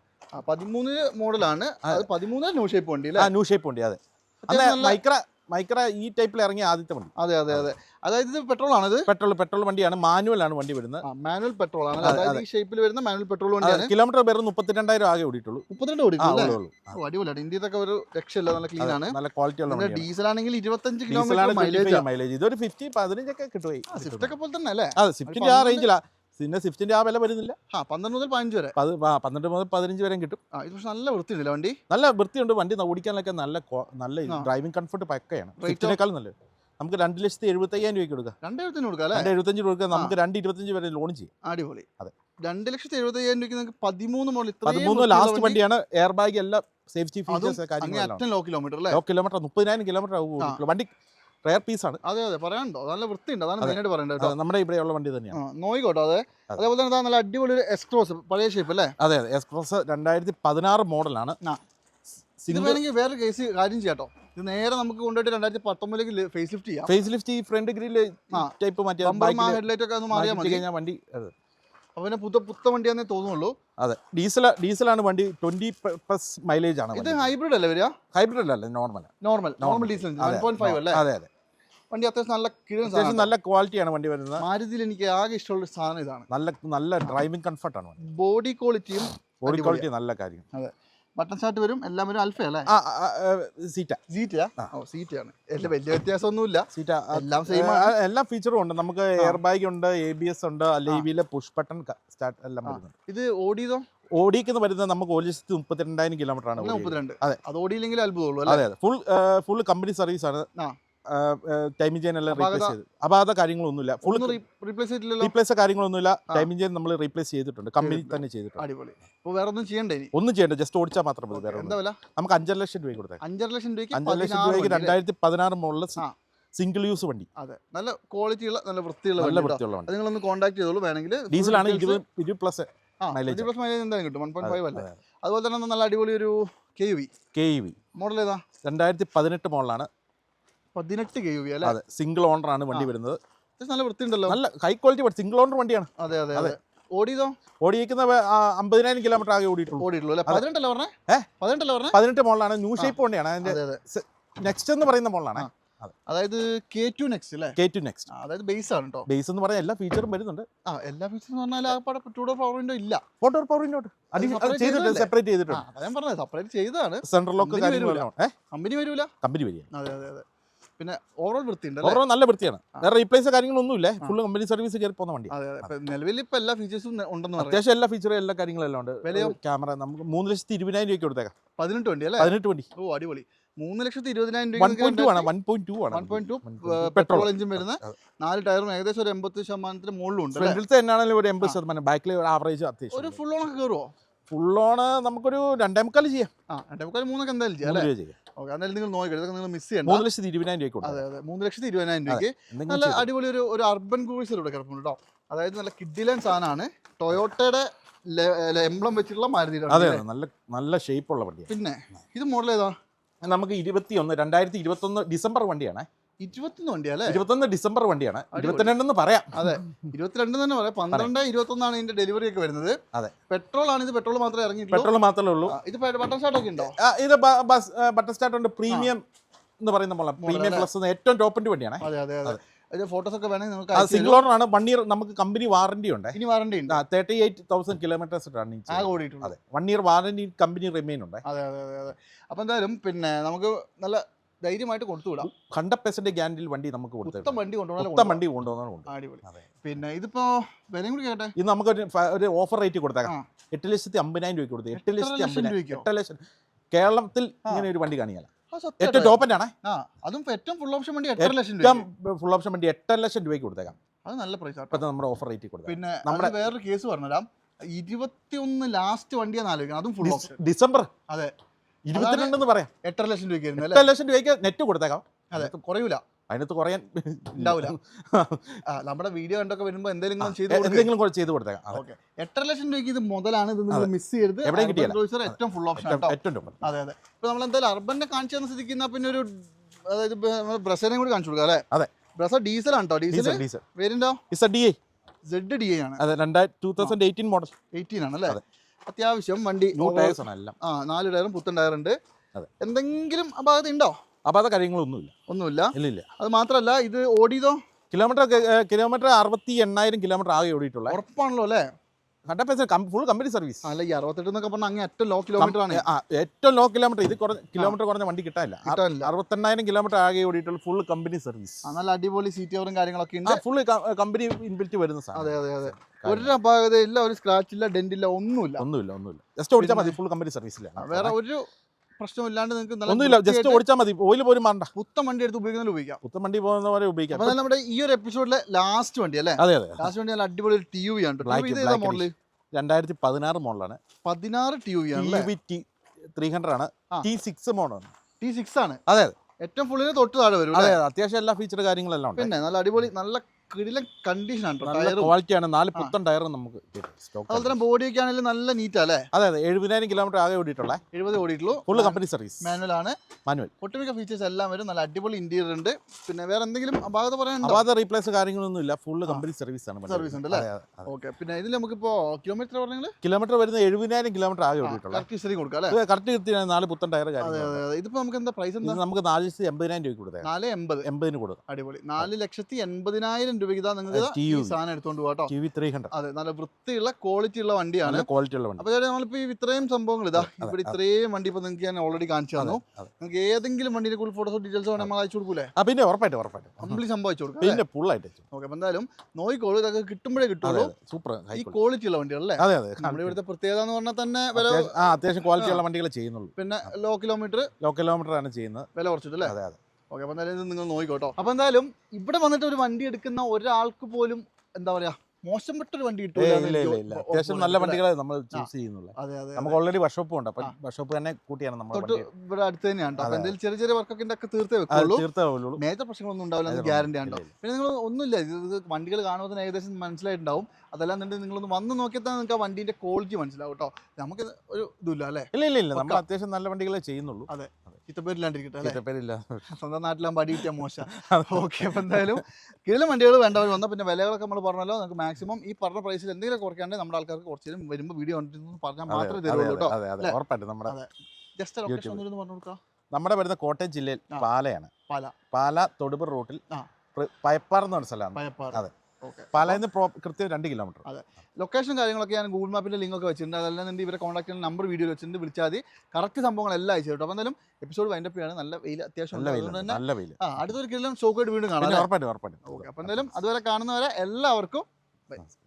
പതിമൂന്ന് മോഡലാണ് അത്. പതിമൂന്ന് ന്യൂ ഷേപ്പ് വണ്ടി അല്ലേ? ന്യൂ ഷേപ്പ് വണ്ടി അതെ. മൈക്ര മൈക്ര ഈ ടൈപ്പിൽ ഇറങ്ങിയ ആദ്യത്തെ വണ്ടി. അതെ അതെ അതെ. അതായത് ഇത് പെട്രോൾ ആണ് ഇത് പെട്രോൾ പെട്രോൾ വണ്ടിയാണ്. മാനുവൽ ആണ് വണ്ടി വരുന്നത്. മാനുവൽ പെട്രോൾ ആണ്. അതായത് ഈ ഷേപ്പിൽ വരുന്ന മാനുവൽ പെട്രോൾ വണ്ടിയാണ്. കിലോമീറ്റർ വെറും മുപ്പത്തിരണ്ടായിരം ആകെ ഓടിയിട്ടുള്ളൂ. മുപ്പത്തിരണ്ട് ഓടിയിട്ടുള്ളൂ അടിപൊളിയാണ് ഇന്ത്യത്തൊക്കെ ഒരു രക്ഷയില്ല. നല്ല ക്ലീൻ ആണ് നല്ല ക്വാളിറ്റി ഉള്ള ഡീസൽ ആണെങ്കിൽ ഇരുപത്തഞ്ച് കിലോമീറ്റർ മൈലേജ് മൈലേജ് ഇതൊരു ഫിഫ്റ്റി പതിനഞ്ചൊക്കെ കിട്ടുമായി സ്വിഫ്റ്റ് ഒക്കെ പോലെ തന്നെ അല്ലേ അതെ സ്വിഫ്റ്റിന്റെ ആ പന്ത്രണ്ട് റേഞ്ചിലാ പിന്നെ സ്വിഫ്റ്റിന്റെ ആ വില വരുന്നില്ല. ആ പന്ത്രണ്ട് മുതൽ പതിനഞ്ച് വരെ. അത് ആ, പന്ത്രണ്ട് മുതൽ പതിനഞ്ച് വരെ കിട്ടും. ആ ഇത് പക്ഷെ നല്ല ഉണ്ടല്ലോ വണ്ടി? നല്ല വൃത്തിയുണ്ട്. വണ്ടി ഓടിക്കാനൊക്കെ നല്ല നല്ല ഡ്രൈവിംഗ് കംഫർട്ട് പക്കയാണ്. റേറ്റിനേക്കാളും നല്ലത്. നമുക്ക് രണ്ട് ലക്ഷത്തി എഴുപത്തി അയ്യായിരം രൂപയ്ക്ക് കൊടുക്കാം. രണ്ടായിരത്തിന് കൊടുക്കാം അല്ലേ? രണ്ട് എഴുപത്തഞ്ച് കൊടുക്കാം. നമുക്ക് രണ്ട് ഇരുപത്തഞ്ച് വരെ ലോൺ ചെയ്യും. അടിപൊളി. അതെ. രണ്ട് ലക്ഷത്തി എഴുപത്തി അയ്യായിരം രൂപയ്ക്ക് നിങ്ങൾക്ക് പതിമൂന്ന് മോഡൽ പതിമൂന്ന് ലാസ്റ്റ് വണ്ടിയാണ്. എയർ ബാഗ് എല്ലാം സേഫ്റ്റി ഫീച്ചേഴ്സ് കാര്യങ്ങളെല്ലാം. ലോ കിലോമീറ്റർ അല്ലേ? ലോ കിലോമീറ്റർ മുപ്പതിനായിരം കിലോമീറ്റർ വണ്ടി റയർ പീസാണ് അതെ അതെ. പറയാനുണ്ടോ? നല്ല വൃത്തിയുണ്ട്. അതാണ് മെയിനായിട്ട് പറയേണ്ടത് നമ്മുടെ ഇവിടെയുള്ള വണ്ടി തന്നെയാണ്. നോയിക്കോട്ടോ അതെ. അതേപോലെ തന്നെ നല്ല അടിപൊളി ഒരു എക്സ്ക്രോസ് പഴയ ഷേപ്പ് അല്ലേ? അതെ അതെ. എക്സ്ക്രോസ് രണ്ടായിരത്തി പതിനാറ് മോഡലാണ്. ഇത് വേണമെങ്കിൽ വേറെ കേസ് കാര്യം ചെയ്യാട്ടോ ഇത് നേരെ നമുക്ക് കൊണ്ടുപോയിട്ട് രണ്ടായിരത്തി പത്തൊമ്പതിലേക്ക് ഫേസ് ലിഫ്റ്റ് ചെയ്യാം ഫേസ് ലിഫ്റ്റ് ഈ ഫ്രണ്ട് ഗ്രില്ല് ടൈപ്പ് മാറ്റിയാൽ ഹെഡ് ലൈറ്റ് ഹെഡ്ലൈറ്റ് ഒക്കെ ഒന്ന് മാറിയാൽ മതി. കഴിഞ്ഞാൽ വണ്ടി അതെ. അപ്പൊ പിന്നെ പുത്ത പുത്ത വണ്ടിയാന്നേ തോന്നുള്ളൂ. അതെ. ഡീസൽ ഡീസലാണ് വണ്ടി. ട്വന്റി പ്ലസ് മൈലേജ് ആണ് ഇത് ഹൈബ്രിഡ് അല്ലേ വരിക? ഹൈബ്രിഡ് അല്ല നോർമൽ നോർമൽ നോർമൽ ഡീസൽ അല്ലേ? അതെ അതെ. വണ്ടി അത്യാവശ്യം നല്ല കിഴൻ അത്യാവശ്യം നല്ല ക്വാളിറ്റിയാണ് വണ്ടി വരുന്നത്. മാരുതിയിൽ എനിക്ക് ആകെ ഇഷ്ടമുള്ള സാധനം ഇതാണ്. നല്ല നല്ല ഡ്രൈവിംഗ് കംഫർട്ടാണ് ബോഡി ക്വാളിറ്റിയും ബോഡി ക്വാളിറ്റി നല്ല കാര്യം അതെ. ബട്ടൺ ഷർട്ട് വരും എല്ലാം വരും അൽഫ അല്ലേ? ആ സീറ്റ സീറ്റാ ഓ സീറ്റയാണ് എല്ലാം വലിയ വ്യത്യാസമൊന്നുമില്ല. സീറ്റ എല്ലാം സെയിം എല്ലാ ഫീച്ചറും ഉണ്ട്. നമുക്ക് എയർ ബാഗ് ഉണ്ട് എ ബി എസ് ഉണ്ട് അല്ലെ പുഷ് ബട്ടൺ സ്റ്റാർട്ട് എല്ലാം ആ. വരുന്നുണ്ട്. ഇത് ഓടിയതോ? ഓടിക്കുന്ന വരുന്നത് നമുക്ക് ഒരു ലക്ഷത്തി മുപ്പത്തിരണ്ടായിരം കിലോമീറ്റർ ആണ്. മുപ്പത്തിരണ്ട്? അതെ. അത് ഓടിയില്ലെങ്കിൽ അത്ഭുതമുള്ളൂ അതെ അതെ. ഫുൾ ഫുൾ കമ്പനി സർവീസ് ആണ്. ആ. ടൈം ഇഞ്ചിൻ എല്ലാം റീപ്ലേസ് ചെയ്ത്. അപാകത കാര്യങ്ങളൊന്നുമില്ല. ഫുൾ റീപ്ലേസ് റീപ്ലേസ് കാര്യങ്ങളൊന്നുമില്ല. ആ. ടൈം ഇഞ്ചിൻ നമ്മൾ റീപ്ലേസ് ചെയ്തിട്ടുണ്ട്. കമ്പനി തന്നെ ചെയ്തിട്ടുണ്ട്. അടിപൊളി. അപ്പോൾ വേറെ ഒന്നും ചെയ്യണ്ടേ ഇനി? ഒന്നും ചെയ്യണ്ട. ജസ്റ്റ് ഓടിച്ചാൽ മാത്രം മതി. വേറെ എന്താ ഒന്നും. വില? നമുക്ക് അഞ്ചര ലക്ഷം രൂപയ്ക്ക് കൊടുക്കാം അഞ്ചര ലക്ഷം രൂപയ്ക്ക് അഞ്ചര ലക്ഷം രൂപയ്ക്ക് രണ്ടായിരത്തി പതിനാറ് മുകളിൽ സിംഗിൾ യൂസ് വണ്ടി. അതെ. നല്ല ക്വാളിറ്റിയുള്ള നല്ല വൃത്തിയുള്ള നല്ല വൃത്തിയുള്ള വണ്ടി. നിങ്ങളൊന്ന് കോൺടാക്ട് ചെയ്തോളൂ. വേണമെങ്കിൽ ഡീസൽ ആണ് ഇരുപത് പ്ലസ് mileage. പ്ലസ് മൈലേജ് എന്തായാലും കിട്ടും. വൺ പോയിന്റ് ഫൈവ് അല്ലേ? അതുപോലെ തന്നെ നല്ല അടിപൊളി ഒരു K V K V model ഏതാ? രണ്ടായിരത്തി പതിനെട്ട് മോഡലാണ്. പതിനെട്ട് കെ യു വി അല്ലേ? അതെ സിംഗിൾ ഓണർ ആണ് വണ്ടി. വരുന്നത്. നല്ല വൃത്തി ഉണ്ടല്ലോ നല്ല ഹൈ ക്വാളിറ്റി സിംഗിൾ ഓണർ വണ്ടിയാണ്. അതെ അതെ അതെ. ഓടിയതോ? ഓടിയിരിക്കുന്ന അമ്പതിനായിരം കിലോമീറ്റർ ആകെ ഓടിയിട്ടുള്ളൂ. ഓടിയിട്ടുള്ളൂ അല്ലേ. പതിനെട്ടല്ലേ പറഞ്ഞേ? ഏഹ് പതിനെട്ടല്ലേ പറഞ്ഞേ? പതിനെട്ട് മോളിലാണ്. ന്യൂ ഷേപ്പ് വണ്ടിയാണ്. അതിന്റെ അതെ അതെ. നെക്സ്റ്റ് എന്ന് പറയുന്ന മോളിലാണ്. അതായത് കെ ടു നെക്സ്റ്റ് അല്ലേ? കെ ടു നെക്സ്റ്റ് അതായത് ബേസ് ആണ് കേട്ടോ ബേസ് എന്ന് പറഞ്ഞാൽ എല്ലാ ഫീച്ചറും വരുന്നുണ്ട്. ആ എല്ലാ ഫീച്ചറും പറഞ്ഞാൽ ആ ടു ഡോർ പവർ വിൻഡോ ഇല്ല. ഫോട്ടോ പവർ വിൻഡോ ചെയ്തിട്ടുണ്ട്? സെപ്പറേറ്റ് ചെയ്തിട്ടുണ്ട്. ഞാൻ പറഞ്ഞത്. സെപ്പറേറ്റ് ചെയ്തതാണ്. സെൻട്രൽ ലോക്ക് കമ്പനി വരൂല. കമ്പനി വരില്ല അതെ അതെ അതെ. പിന്നെ ഓവറോൾ വൃത്തിയുണ്ട് ഓവറോൾ നല്ല വൃത്തിയാണ്. വേറെ റീപ്ലേസ് കാര്യങ്ങളൊന്നുമില്ല. ഫുൾ കമ്പനി സർവീസ് കയറി പോകുന്ന വണ്ടി നിലവിൽ ഇപ്പൊ എല്ലാ ഫീച്ചേഴ്സും ഉണ്ടെന്ന് അത്യാവശ്യം എല്ലാ ഫീച്ചറും എല്ലാ കാര്യങ്ങളും എല്ലാം ഉണ്ട്. വിലയോ? ക്യാമറ നമുക്ക് മൂന്ന് ലക്ഷത്തി ഇരുപതിനായിരം രൂപയ്ക്ക് കൊടുത്തേക്കാം. പതിനെട്ട് വണ്ടി അല്ലേ? പതിനെട്ട് വണ്ടി. ഓ അടിപൊളി. മൂന്ന് ലക്ഷത്തി ഇരുപതിനായിരം രൂപ പെട്രോൾ എഞ്ചിൻ വരുന്ന നാല് ടയറും ഏകദേശം ഒരു എൺപത്തി ശതമാനത്തിന് മുകളിലും ഉണ്ട് അല്ലേ? ഫ്രണ്ടിലത്തെ എന്നാണെങ്കിലും ഒരു എൺപത് ശതമാനം. ബാക്കിൽ ഒരു അത്യാവശ്യം ഒരു ഫുൾ ഓണൊക്കെ കയറുമോ ഫുൾ ഓണ് നമുക്കൊരു രണ്ടേ മുക്കാൽ ചെയ്യാം. ആ രണ്ടേ മുക്കാൽ മൂന്നൊക്കെ എന്തായാലും ചെയ്യാം അല്ലേ? ചെയ്യാം. ഓക്കെ നിങ്ങൾ നോക്കി ഇതൊക്കെ നിങ്ങൾ മിസ് ചെയ്യണ്ട. മൂന്ന് ലക്ഷത്തി ഇരുപതിനായിരം രൂപയ്ക്ക് അതെ അതെ മൂന്ന് ലക്ഷത്തി ഇരുപതിനായിരം രൂപയ്ക്ക്. നല്ല അടിപൊളി ഒരു ഒരു അർബൻ ഇവിടെ കിടപ്പുണ്ട് കേട്ടോ അതായത് നല്ല കിഡിലൻ സാധനമാണ്. ടൊയോട്ടയുടെ എംബ്ലം വെച്ചിട്ടുള്ള മാരുതി അതെ നല്ല നല്ല ഷേപ്പ് ഉള്ള വണ്ടിയാണ്. പിന്നെ ഇത് മോഡൽ ഏതാ? നമുക്ക് ഇരുപത്തി ഒന്ന് രണ്ടായിരത്തി ഇരുപത്തി ഒന്ന് ഡിസംബർ വണ്ടിയാണ്. ഇരുപത്തൊന്ന് വണ്ടിയാ അല്ലേ? ഇരുപത്തൊന്ന് ഡിസംബർ വണ്ടിയാണ്. ഇരുപത്തിരണ്ടെന്ന് പറയാം. അതെ. ഇരുപത്തിരണ്ട് തന്നെ പറയാം. പന്ത്രണ്ട് ഇരുപത്തൊന്നാണ് ഇതിന്റെ ഡെലിവറി ഒക്കെ വരുന്നത്. അതെ. പെട്രോൾ ആണ് ഇത് പെട്രോൾ മാത്രമേ ഇറങ്ങി പെട്രോൾ മാത്രമേ ഉള്ളൂ. ഇത് ബട്ടൺ സ്റ്റാർട്ട് ഒക്കെ ഉണ്ടോ? ഇത് ബസ് ബട്ടർ സ്റ്റാർട്ട് ഉണ്ട്. പ്രീമിയം എന്ന് പറയുന്ന പോലെ പ്രീമിയം? പ്ലസ് ഏറ്റവും ടോപ്പിന്റെ വണ്ടിയാണ്. അതെ അതെ അതെ. ഫോട്ടോസ് ഒക്കെ വേണമെങ്കിൽ നമുക്ക് സിംഗിൾ ഓണർ ആണ് വൺ ഇയർ നമുക്ക് കമ്പനി വാറണ്ടി ഉണ്ട്. ഇനി വാറണ്ടി ഉണ്ട്. Thirty eight thousand kilometres running ആകെ ഓടിയിട്ടുള്ളൂ. അതെ. One year warranty company remain ഉണ്ട്. അതെ അതെ അതെ അതെ. അപ്പൊ എന്തായാലും പിന്നെ നമുക്ക് നല്ല ധൈര്യമായിട്ട് കൊടുത്തു വിടാം ഹൺഡ്രഡ് പെർസെന്റ് ഗ്യാരണ്ടിയിൽ വണ്ടി നമുക്ക് കൊടുത്തിട്ടുണ്ട് വണ്ടി കൊണ്ടുപോകാൻ വണ്ടി കൊണ്ടുപോകാൻ അടിപൊളി. പിന്നെ ഇതിപ്പോ വിലയും കൂടി കേട്ടെ? ഇത് നമുക്ക് ഒരു ഓഫർ റേറ്റ് കൊടുത്തേക്കാം. എട്ട് ലക്ഷത്തി അമ്പതിനായിരം രൂപയ്ക്ക് കൊടുത്തു എട്ട് ലക്ഷത്തി ലക്ഷം അമ്പതിനായിരം രൂപയ്ക്കോ? എട്ട് ലക്ഷം. കേരളത്തിൽ ഇങ്ങനെ ഒരു വണ്ടി കാണിയാലോ ഏറ്റവും സത്യം ടോപ്പിന്റെ ആ അതും ഏറ്റവും ഫുൾ ഓപ്ഷൻ വണ്ടി എട്ടര ലക്ഷം രൂപ ഫുൾ ഓപ്ഷൻ വണ്ടി എട്ടര ലക്ഷം രൂപയ്ക്ക് കൊടുത്തേക്കാം. അത് നല്ല പ്രൈസ് ഇപ്പോഴത്തെ നമ്മുടെ ഓഫർ റേറ്റ് കൊടുത്തേക്കാം. പിന്നെ നമ്മുടെ- വേറൊരു കേസ് പറഞ്ഞുതരാം. ഇരുപത്തിയൊന്ന് ലാസ്റ്റ് വണ്ടിയാന്ന് ആലോചിക്കണം. അതും ഫുൾ ഡിസംബർ. അതെ. ഇരുപത്തിരണ്ടെന്ന് പറയാം. എട്ടര ലക്ഷം രൂപയ്ക്ക് എട്ടര ലക്ഷം രൂപയ്ക്ക് നെറ്റ് കൊടുത്തേക്കാം. അതെ. കുറയൂല. അതിനകത്ത് കുറയാൻ ഉണ്ടാവില്ല. നമ്മുടെ വീഡിയോ കണ്ടൊക്കെ വരുമ്പോൾ എന്തെങ്കിലും ചെയ്ത് എന്തെങ്കിലും കൂടെ ചെയ്ത് കൊടുത്തേക്കാം. ഓക്കെ. എട്ടര ലക്ഷം രൂപയ്ക്ക് ഇത് മുതലാണ് ഇത് നിങ്ങൾ മിസ് ചെയ്യരുത്. എവിടെ ഏറ്റവും ഫുൾ ഓപ്ഷൻ ഏറ്റവും- അതെ അതെ. ഇപ്പൊ നമ്മൾ എന്തായാലും അർബനെ കാണിച്ചു തന്ന സ്ഥിതിക്ക് പിന്നെ ഒരു അതായത് ബ്രസേനെയും കൂടി കാണിച്ചു കൊടുക്കാം അല്ലേ? അതെ. ബ്രസ ഡീസൽ ആണ് കേട്ടോ ഡീസൽ ഡീസൽ. പേരുണ്ടോ ഡി എ സെഡ് ഡി ആണ്. അതെ രണ്ടായിരത്തി two thousand eighteen model eighteen ആണ് അല്ലേ അതെ. അത്യാവശ്യം വണ്ടി ന്യൂ ടയേഴ്സ് ആണ് എല്ലാം. ആ നാല് ടയറും പുത്തൻ ടയറുണ്ട്. എന്തെങ്കിലും അപാകത ഉണ്ടോ അപ്പോൾ കാര്യങ്ങളൊന്നുമില്ല. ഒന്നുമില്ല. ഇല്ല ഇല്ല അത് മാത്രമല്ല ഇത് ഓടിയതോ? കിലോമീറ്റർ കിലോമീറ്റർ അറുപത്തി എണ്ണായിരം കിലോമീറ്റർ ആകെ ഓടിയിട്ടുള്ള. ഉറപ്പാണല്ലോ അല്ലേ? Hundred percent full company service അല്ല ഈ അറുപത്തെട്ട് എന്നൊക്കെ പറഞ്ഞാൽ അങ്ങ് ഏറ്റവും ലോ കിലോമീറ്റർ ആണ്. ഏറ്റവും ലോ കിലോമീറ്റർ ഇത് കുറഞ്ഞ കിലോമീറ്റർ കുറഞ്ഞ വണ്ടി കിട്ടാനില്ല. അറുപത്തെണ്ണായിരം കിലോമീറ്റർ ആകെ ഓടിയിട്ടുള്ള ഫുൾ കമ്പനി സർവീസ് നല്ല അടിപൊളി സീറ്റ് കവറും കാര്യങ്ങളൊക്കെ ഉണ്ട്. ഫുൾ കമ്പനി ഇൻബിൽറ്റ് വരുന്ന സാധനം. അതെ അതെ അതെ. ഒരു അപാകത ഇല്ല ഒരു സ്ക്രാച്ച് ഇല്ല ഡെന്റ് ഇല്ല ഒന്നുമില്ല. ഒന്നുമില്ല ഒന്നുമില്ല. ജസ്റ്റ് ഓടിച്ചാൽ മതി ഫുൾ കമ്പനി സർവീസിലാണ് വേറെ ഒരു പ്രശ്നമില്ലാണ്ട് നിങ്ങൾക്ക് ഒന്നുമില്ല ജസ്റ്റ് ഓടിച്ചാൽ മതി. ഓയിൽ പോലും മാറണ്ട. പുത്തൻ വണ്ടി എടുത്ത് ഉപയോഗിക്കുന്നതിൽ ഉപയോഗിക്കാം. പുത്തൻ വണ്ടി പോകുന്ന പോലെ ഉപയോഗിക്കാം. അപ്പോൾ നമ്മുടെ ഈ ഒരു എപ്പിസോഡിലെ ലാസ്റ്റ് വണ്ടി അല്ലേ? അതെ അതെ. ലാസ്റ്റ് വണ്ടി നല്ല അടിപൊളി ഒരു ടി യു വി ആണ്. ഇത് ഏതാ മോഡൽ രണ്ടായിരത്തി പതിനാറ് മോഡലാണ്. പതിനാറ് ടി യു വി ആണ് ടി ത്രീ ഹൺഡ്രഡ് ആണ്. ടി സിക്സ് മോഡലാണ്. ടി സിക്സ് ആണ്. അതെ അതെ. ഏറ്റവും ഫുള്ളിന് തൊട്ട് താഴെ വരും അതെ അതെ. അത്യാവശ്യം എല്ലാ ഫീച്ചർ കാര്യങ്ങളെല്ലാം ഉണ്ട്. പിന്നെ നല്ല അടിപൊളി നല്ല കിടിലൻ കണ്ടീഷൻ ആണ്. നല്ല ക്വാളിറ്റിയാണ് നാല് പുത്തൻ ടയർ നമുക്ക് അതുപോലെ തന്നെ ബോഡിയൊക്കെ ആണെങ്കിലും നല്ല നീറ്റാ അല്ലേ? അതെ അതെ. എഴുപതിനായിരം കിലോമീറ്റർ ആകെ ഓടിയിട്ടുള്ള. എഴുപത് ഓടിയിട്ടുള്ളൂ. ഫുൾ കമ്പനി സർവീസ് മാനുവൽ ആണ്. മാനുവൽ ഒട്ടുമിക്ക ഫീച്ചേഴ്സ് എല്ലാം വരും. നല്ല അടിപൊളി ഇന്റീരിയർ ഉണ്ട്. പിന്നെ വേറെ എന്തെങ്കിലും അപാകത പറയാൻ അപാകത റീപ്ലേസ് കാര്യങ്ങളൊന്നും ഇല്ല ഫുൾ കമ്പനി സർവീസ് ആണ് സർവീസ് ഉണ്ട് അല്ലേ? ഓക്കെ പിന്നെ ഇതിൽ നമുക്കിപ്പോ കിലോമീറ്റർ പറഞ്ഞെങ്കിൽ കിലോമീറ്റർ വരുന്ന എഴുപതിനായിരം കിലോമീറ്റർ ആകെ ഓടിയിട്ടുള്ള. കറക്റ്റ് ഹിസ്റ്ററി കൊടുക്കാം അല്ലേ? കറക്റ്റ് കൃത്യമാണ് നാല് പുത്തൻ ടയർ ഇതിപ്പോ നമുക്ക് എന്താ പ്രൈസ് എന്താ? നമുക്ക് നാല് ലക്ഷത്തി എൺപതിനായിരം രൂപ കൊടുക്കാം നാല് എൺപത്. എൺപതിന് കൊടുക്കാം. അടിപൊളി. നാല് ലക്ഷത്തി എൺപതിനായിരം രൂപയ്ക്ക് ഇതാ നിങ്ങൾക്ക് ഈ സാധനം എടുത്തോണ്ട് പോകാം ടി വി ത്രീ ഹൺഡ്രഡ് അതെ നല്ല വൃത്തിയുള്ള ക്വാളിറ്റി ഉള്ള വണ്ടിയാണ്. ക്വാളിറ്റി ഉള്ള വണ്ടി. അപ്പോൾ ചേട്ടാ നമ്മളിപ്പോ ഈ ഇത്രയും സംഭവങ്ങൾ ഇതാ ഇവിടെ ഇത്രയും വണ്ടി ഇപ്പൊ നിങ്ങൾക്ക് ഞാൻ ഓൾറെഡി കാണിച്ചു തന്നു. നിങ്ങൾക്ക് ഏതെങ്കിലും വണ്ടിയുടെ കൂടുതൽ ഫോട്ടോസോ ഡീറ്റെയിൽസോ വേണമെങ്കിൽ നമ്മൾ അയച്ചു കൊടുക്കൂലേ? പിന്നെ ഉറപ്പായിട്ട് ഉറപ്പായിട്ട്. കംപ്ലീറ്റ് സംഭവം അയച്ചു കൊടുക്കാം പിന്നെ ഫുള്ളായിട്ട് ഓക്കെ എന്തായാലും നോക്കിക്കോളൂ ഇതൊക്കെ കിട്ടുമ്പോഴേ കിട്ടുള്ളൂ. സൂപ്പർ ഈ ക്വാളിറ്റി ഉള്ള വണ്ടികളല്ലേ അതെ അതെ നമ്മുടെ ഇവിടുത്തെ പ്രത്യേകത എന്ന് പറഞ്ഞാൽ തന്നെ വില അത്യാവശ്യം ക്വാളിറ്റി ഉള്ള വണ്ടികളെ ചെയ്യുന്നുള്ളൂ. പിന്നെ ലോ കിലോമീറ്റർ ലോ കിലോമീറ്റർ ആണ് ചെയ്യുന്നത്. വില കുറച്ചിട്ടല്ലേ അതെ അതെ. ഓക്കെ അപ്പം എന്തായാലും ഇത് നിങ്ങൾ നോക്കിക്കോട്ടോ. അപ്പോൾ എന്തായാലും ഇവിടെ വന്നിട്ട് ഒരു വണ്ടി എടുക്കുന്ന ഒരാൾക്ക് പോലും എന്താ പറയാ മോശപ്പെട്ട ഒരു വണ്ടി കിട്ടും അത്യാവശ്യം നല്ല. വണ്ടികളെ നമ്മൾ ചൂസ് ചെയ്യുന്നുള്ളൂ. അതെ അതെ നമുക്ക് ഓൾറെഡി വർഷോപ്പ് ഉണ്ട്. അപ്പം വർഷോപ്പ് തന്നെ കൂട്ടിയാണ് നമ്മൾ തൊട്ട് ഇവിടെ അടുത്ത് തന്നെയാണ് അപ്പം എന്തെങ്കിലും ചെറിയ ചെറിയ വർക്കൊക്കെ ഒക്കെ തീർത്തേ വെക്കുള്ളൂ. തീർത്തേ ഉള്ളൂ മേജർ പ്രശ്നങ്ങളൊന്നും ഉണ്ടാവില്ല ഗ്യാരണ്ടി ആണോ പിന്നെ നിങ്ങൾ ഒന്നുമില്ല ഇത് വണ്ടികൾ കാണുമ്പോൾ തന്നെ ഏകദേശം മനസ്സിലായിട്ടുണ്ടാവും. അതെല്ലാം തന്നെ നിങ്ങളൊന്ന് വന്ന് നോക്കിയാൽ തന്നെ നിങ്ങൾക്ക് ആ വണ്ടീന്റെ ക്വാളിറ്റി മനസ്സിലാവും കേട്ടോ. നമുക്ക് ഒരു ഇതില്ല അല്ലേ? ഇല്ല ഇല്ല ഇല്ല. നമ്മൾ. അത്യാവശ്യം നല്ല വണ്ടികളെ ചെയ്യുന്നുള്ളൂ. അതെ. അതെ. ചിത്തപ്പേരില്ലാണ്ടിരിക്കട്ടെ അല്ലേ? ചീത്തപ്പേരില്ല. സ്വന്തം നാട്ടിലാകുമ്പോൾ അടി കിട്ടിയാൽ മോശം. ഓക്കെ അപ്പം എന്തായാലും കിഴിലും വണ്ടികൾ വേണ്ടവർ വന്നാൽ പിന്നെ വിലകളൊക്കെ നമ്മൾ പറഞ്ഞല്ലോ. നമുക്ക് മാക്സിമം ഈ പറഞ്ഞ പ്രൈസിൽ എന്തെങ്കിലും കുറയ്ക്കാണ്ട് നമ്മുടെ ആൾക്കാർക്ക് കുറച്ച് നേരം വരുമ്പോൾ വീഡിയോ കണ്ടിരുന്നു പറഞ്ഞാൽ മാത്രമേ തരുള്ളൂ കേട്ടോ? ഉറപ്പായിട്ടും നമ്മുടെ അതെ. Just location YouTube. ഒന്നിരുന്ന് പറഞ്ഞു കൊടുക്കാം. നമ്മുടെ വരുന്ന കോട്ടയം ജില്ലയിൽ. പാലയാണ്. പാല. പാല തൊടുപുർ റൂട്ടിൽ പയപ്പാർ എന്ന് പറഞ്ഞ സ്ഥലമാണ്. അതെ. പ്രോ കൃത്യം രണ്ട് കിലോമീറ്റർ. അതെ. ലൊക്കേഷൻ കാര്യങ്ങളൊക്കെ ഞാൻ ഗൂഗിൾ മാപ്പിന്റെ ലിങ്ക് ഒക്കെ വെച്ചിട്ടുണ്ട്. അതെല്ലാം ഇവരെ കോൺടാക്ട് ചെയ്യുന്ന നമ്പർ വീഡിയോ വെച്ചിട്ടുണ്ട്. വിളിച്ചാൽ മതി. കറക്റ്റ് സംഭവങ്ങളെല്ലാം അയച്ചു കേട്ടോ. അപ്പോൾ എന്തായാലും എപ്പിസോഡ് വൈൻഡപ്പ് ചെയ്യാണ്. നല്ല വെയിൽ അത്യാവശ്യം അതുകൊണ്ട് തന്നെ നല്ല വെയിൽ ആ അടുത്തൊരു കിലോ ഷോക്കായിട്ട് വീണ്ടും കാണാം? ഉറപ്പായിട്ടും ഉറപ്പായിട്ടും. ഓക്കെ. അപ്പോൾ എന്തായാലും അതുവരെ കാണുന്നവരെ എല്ലാവർക്കും നമസ്കാരം.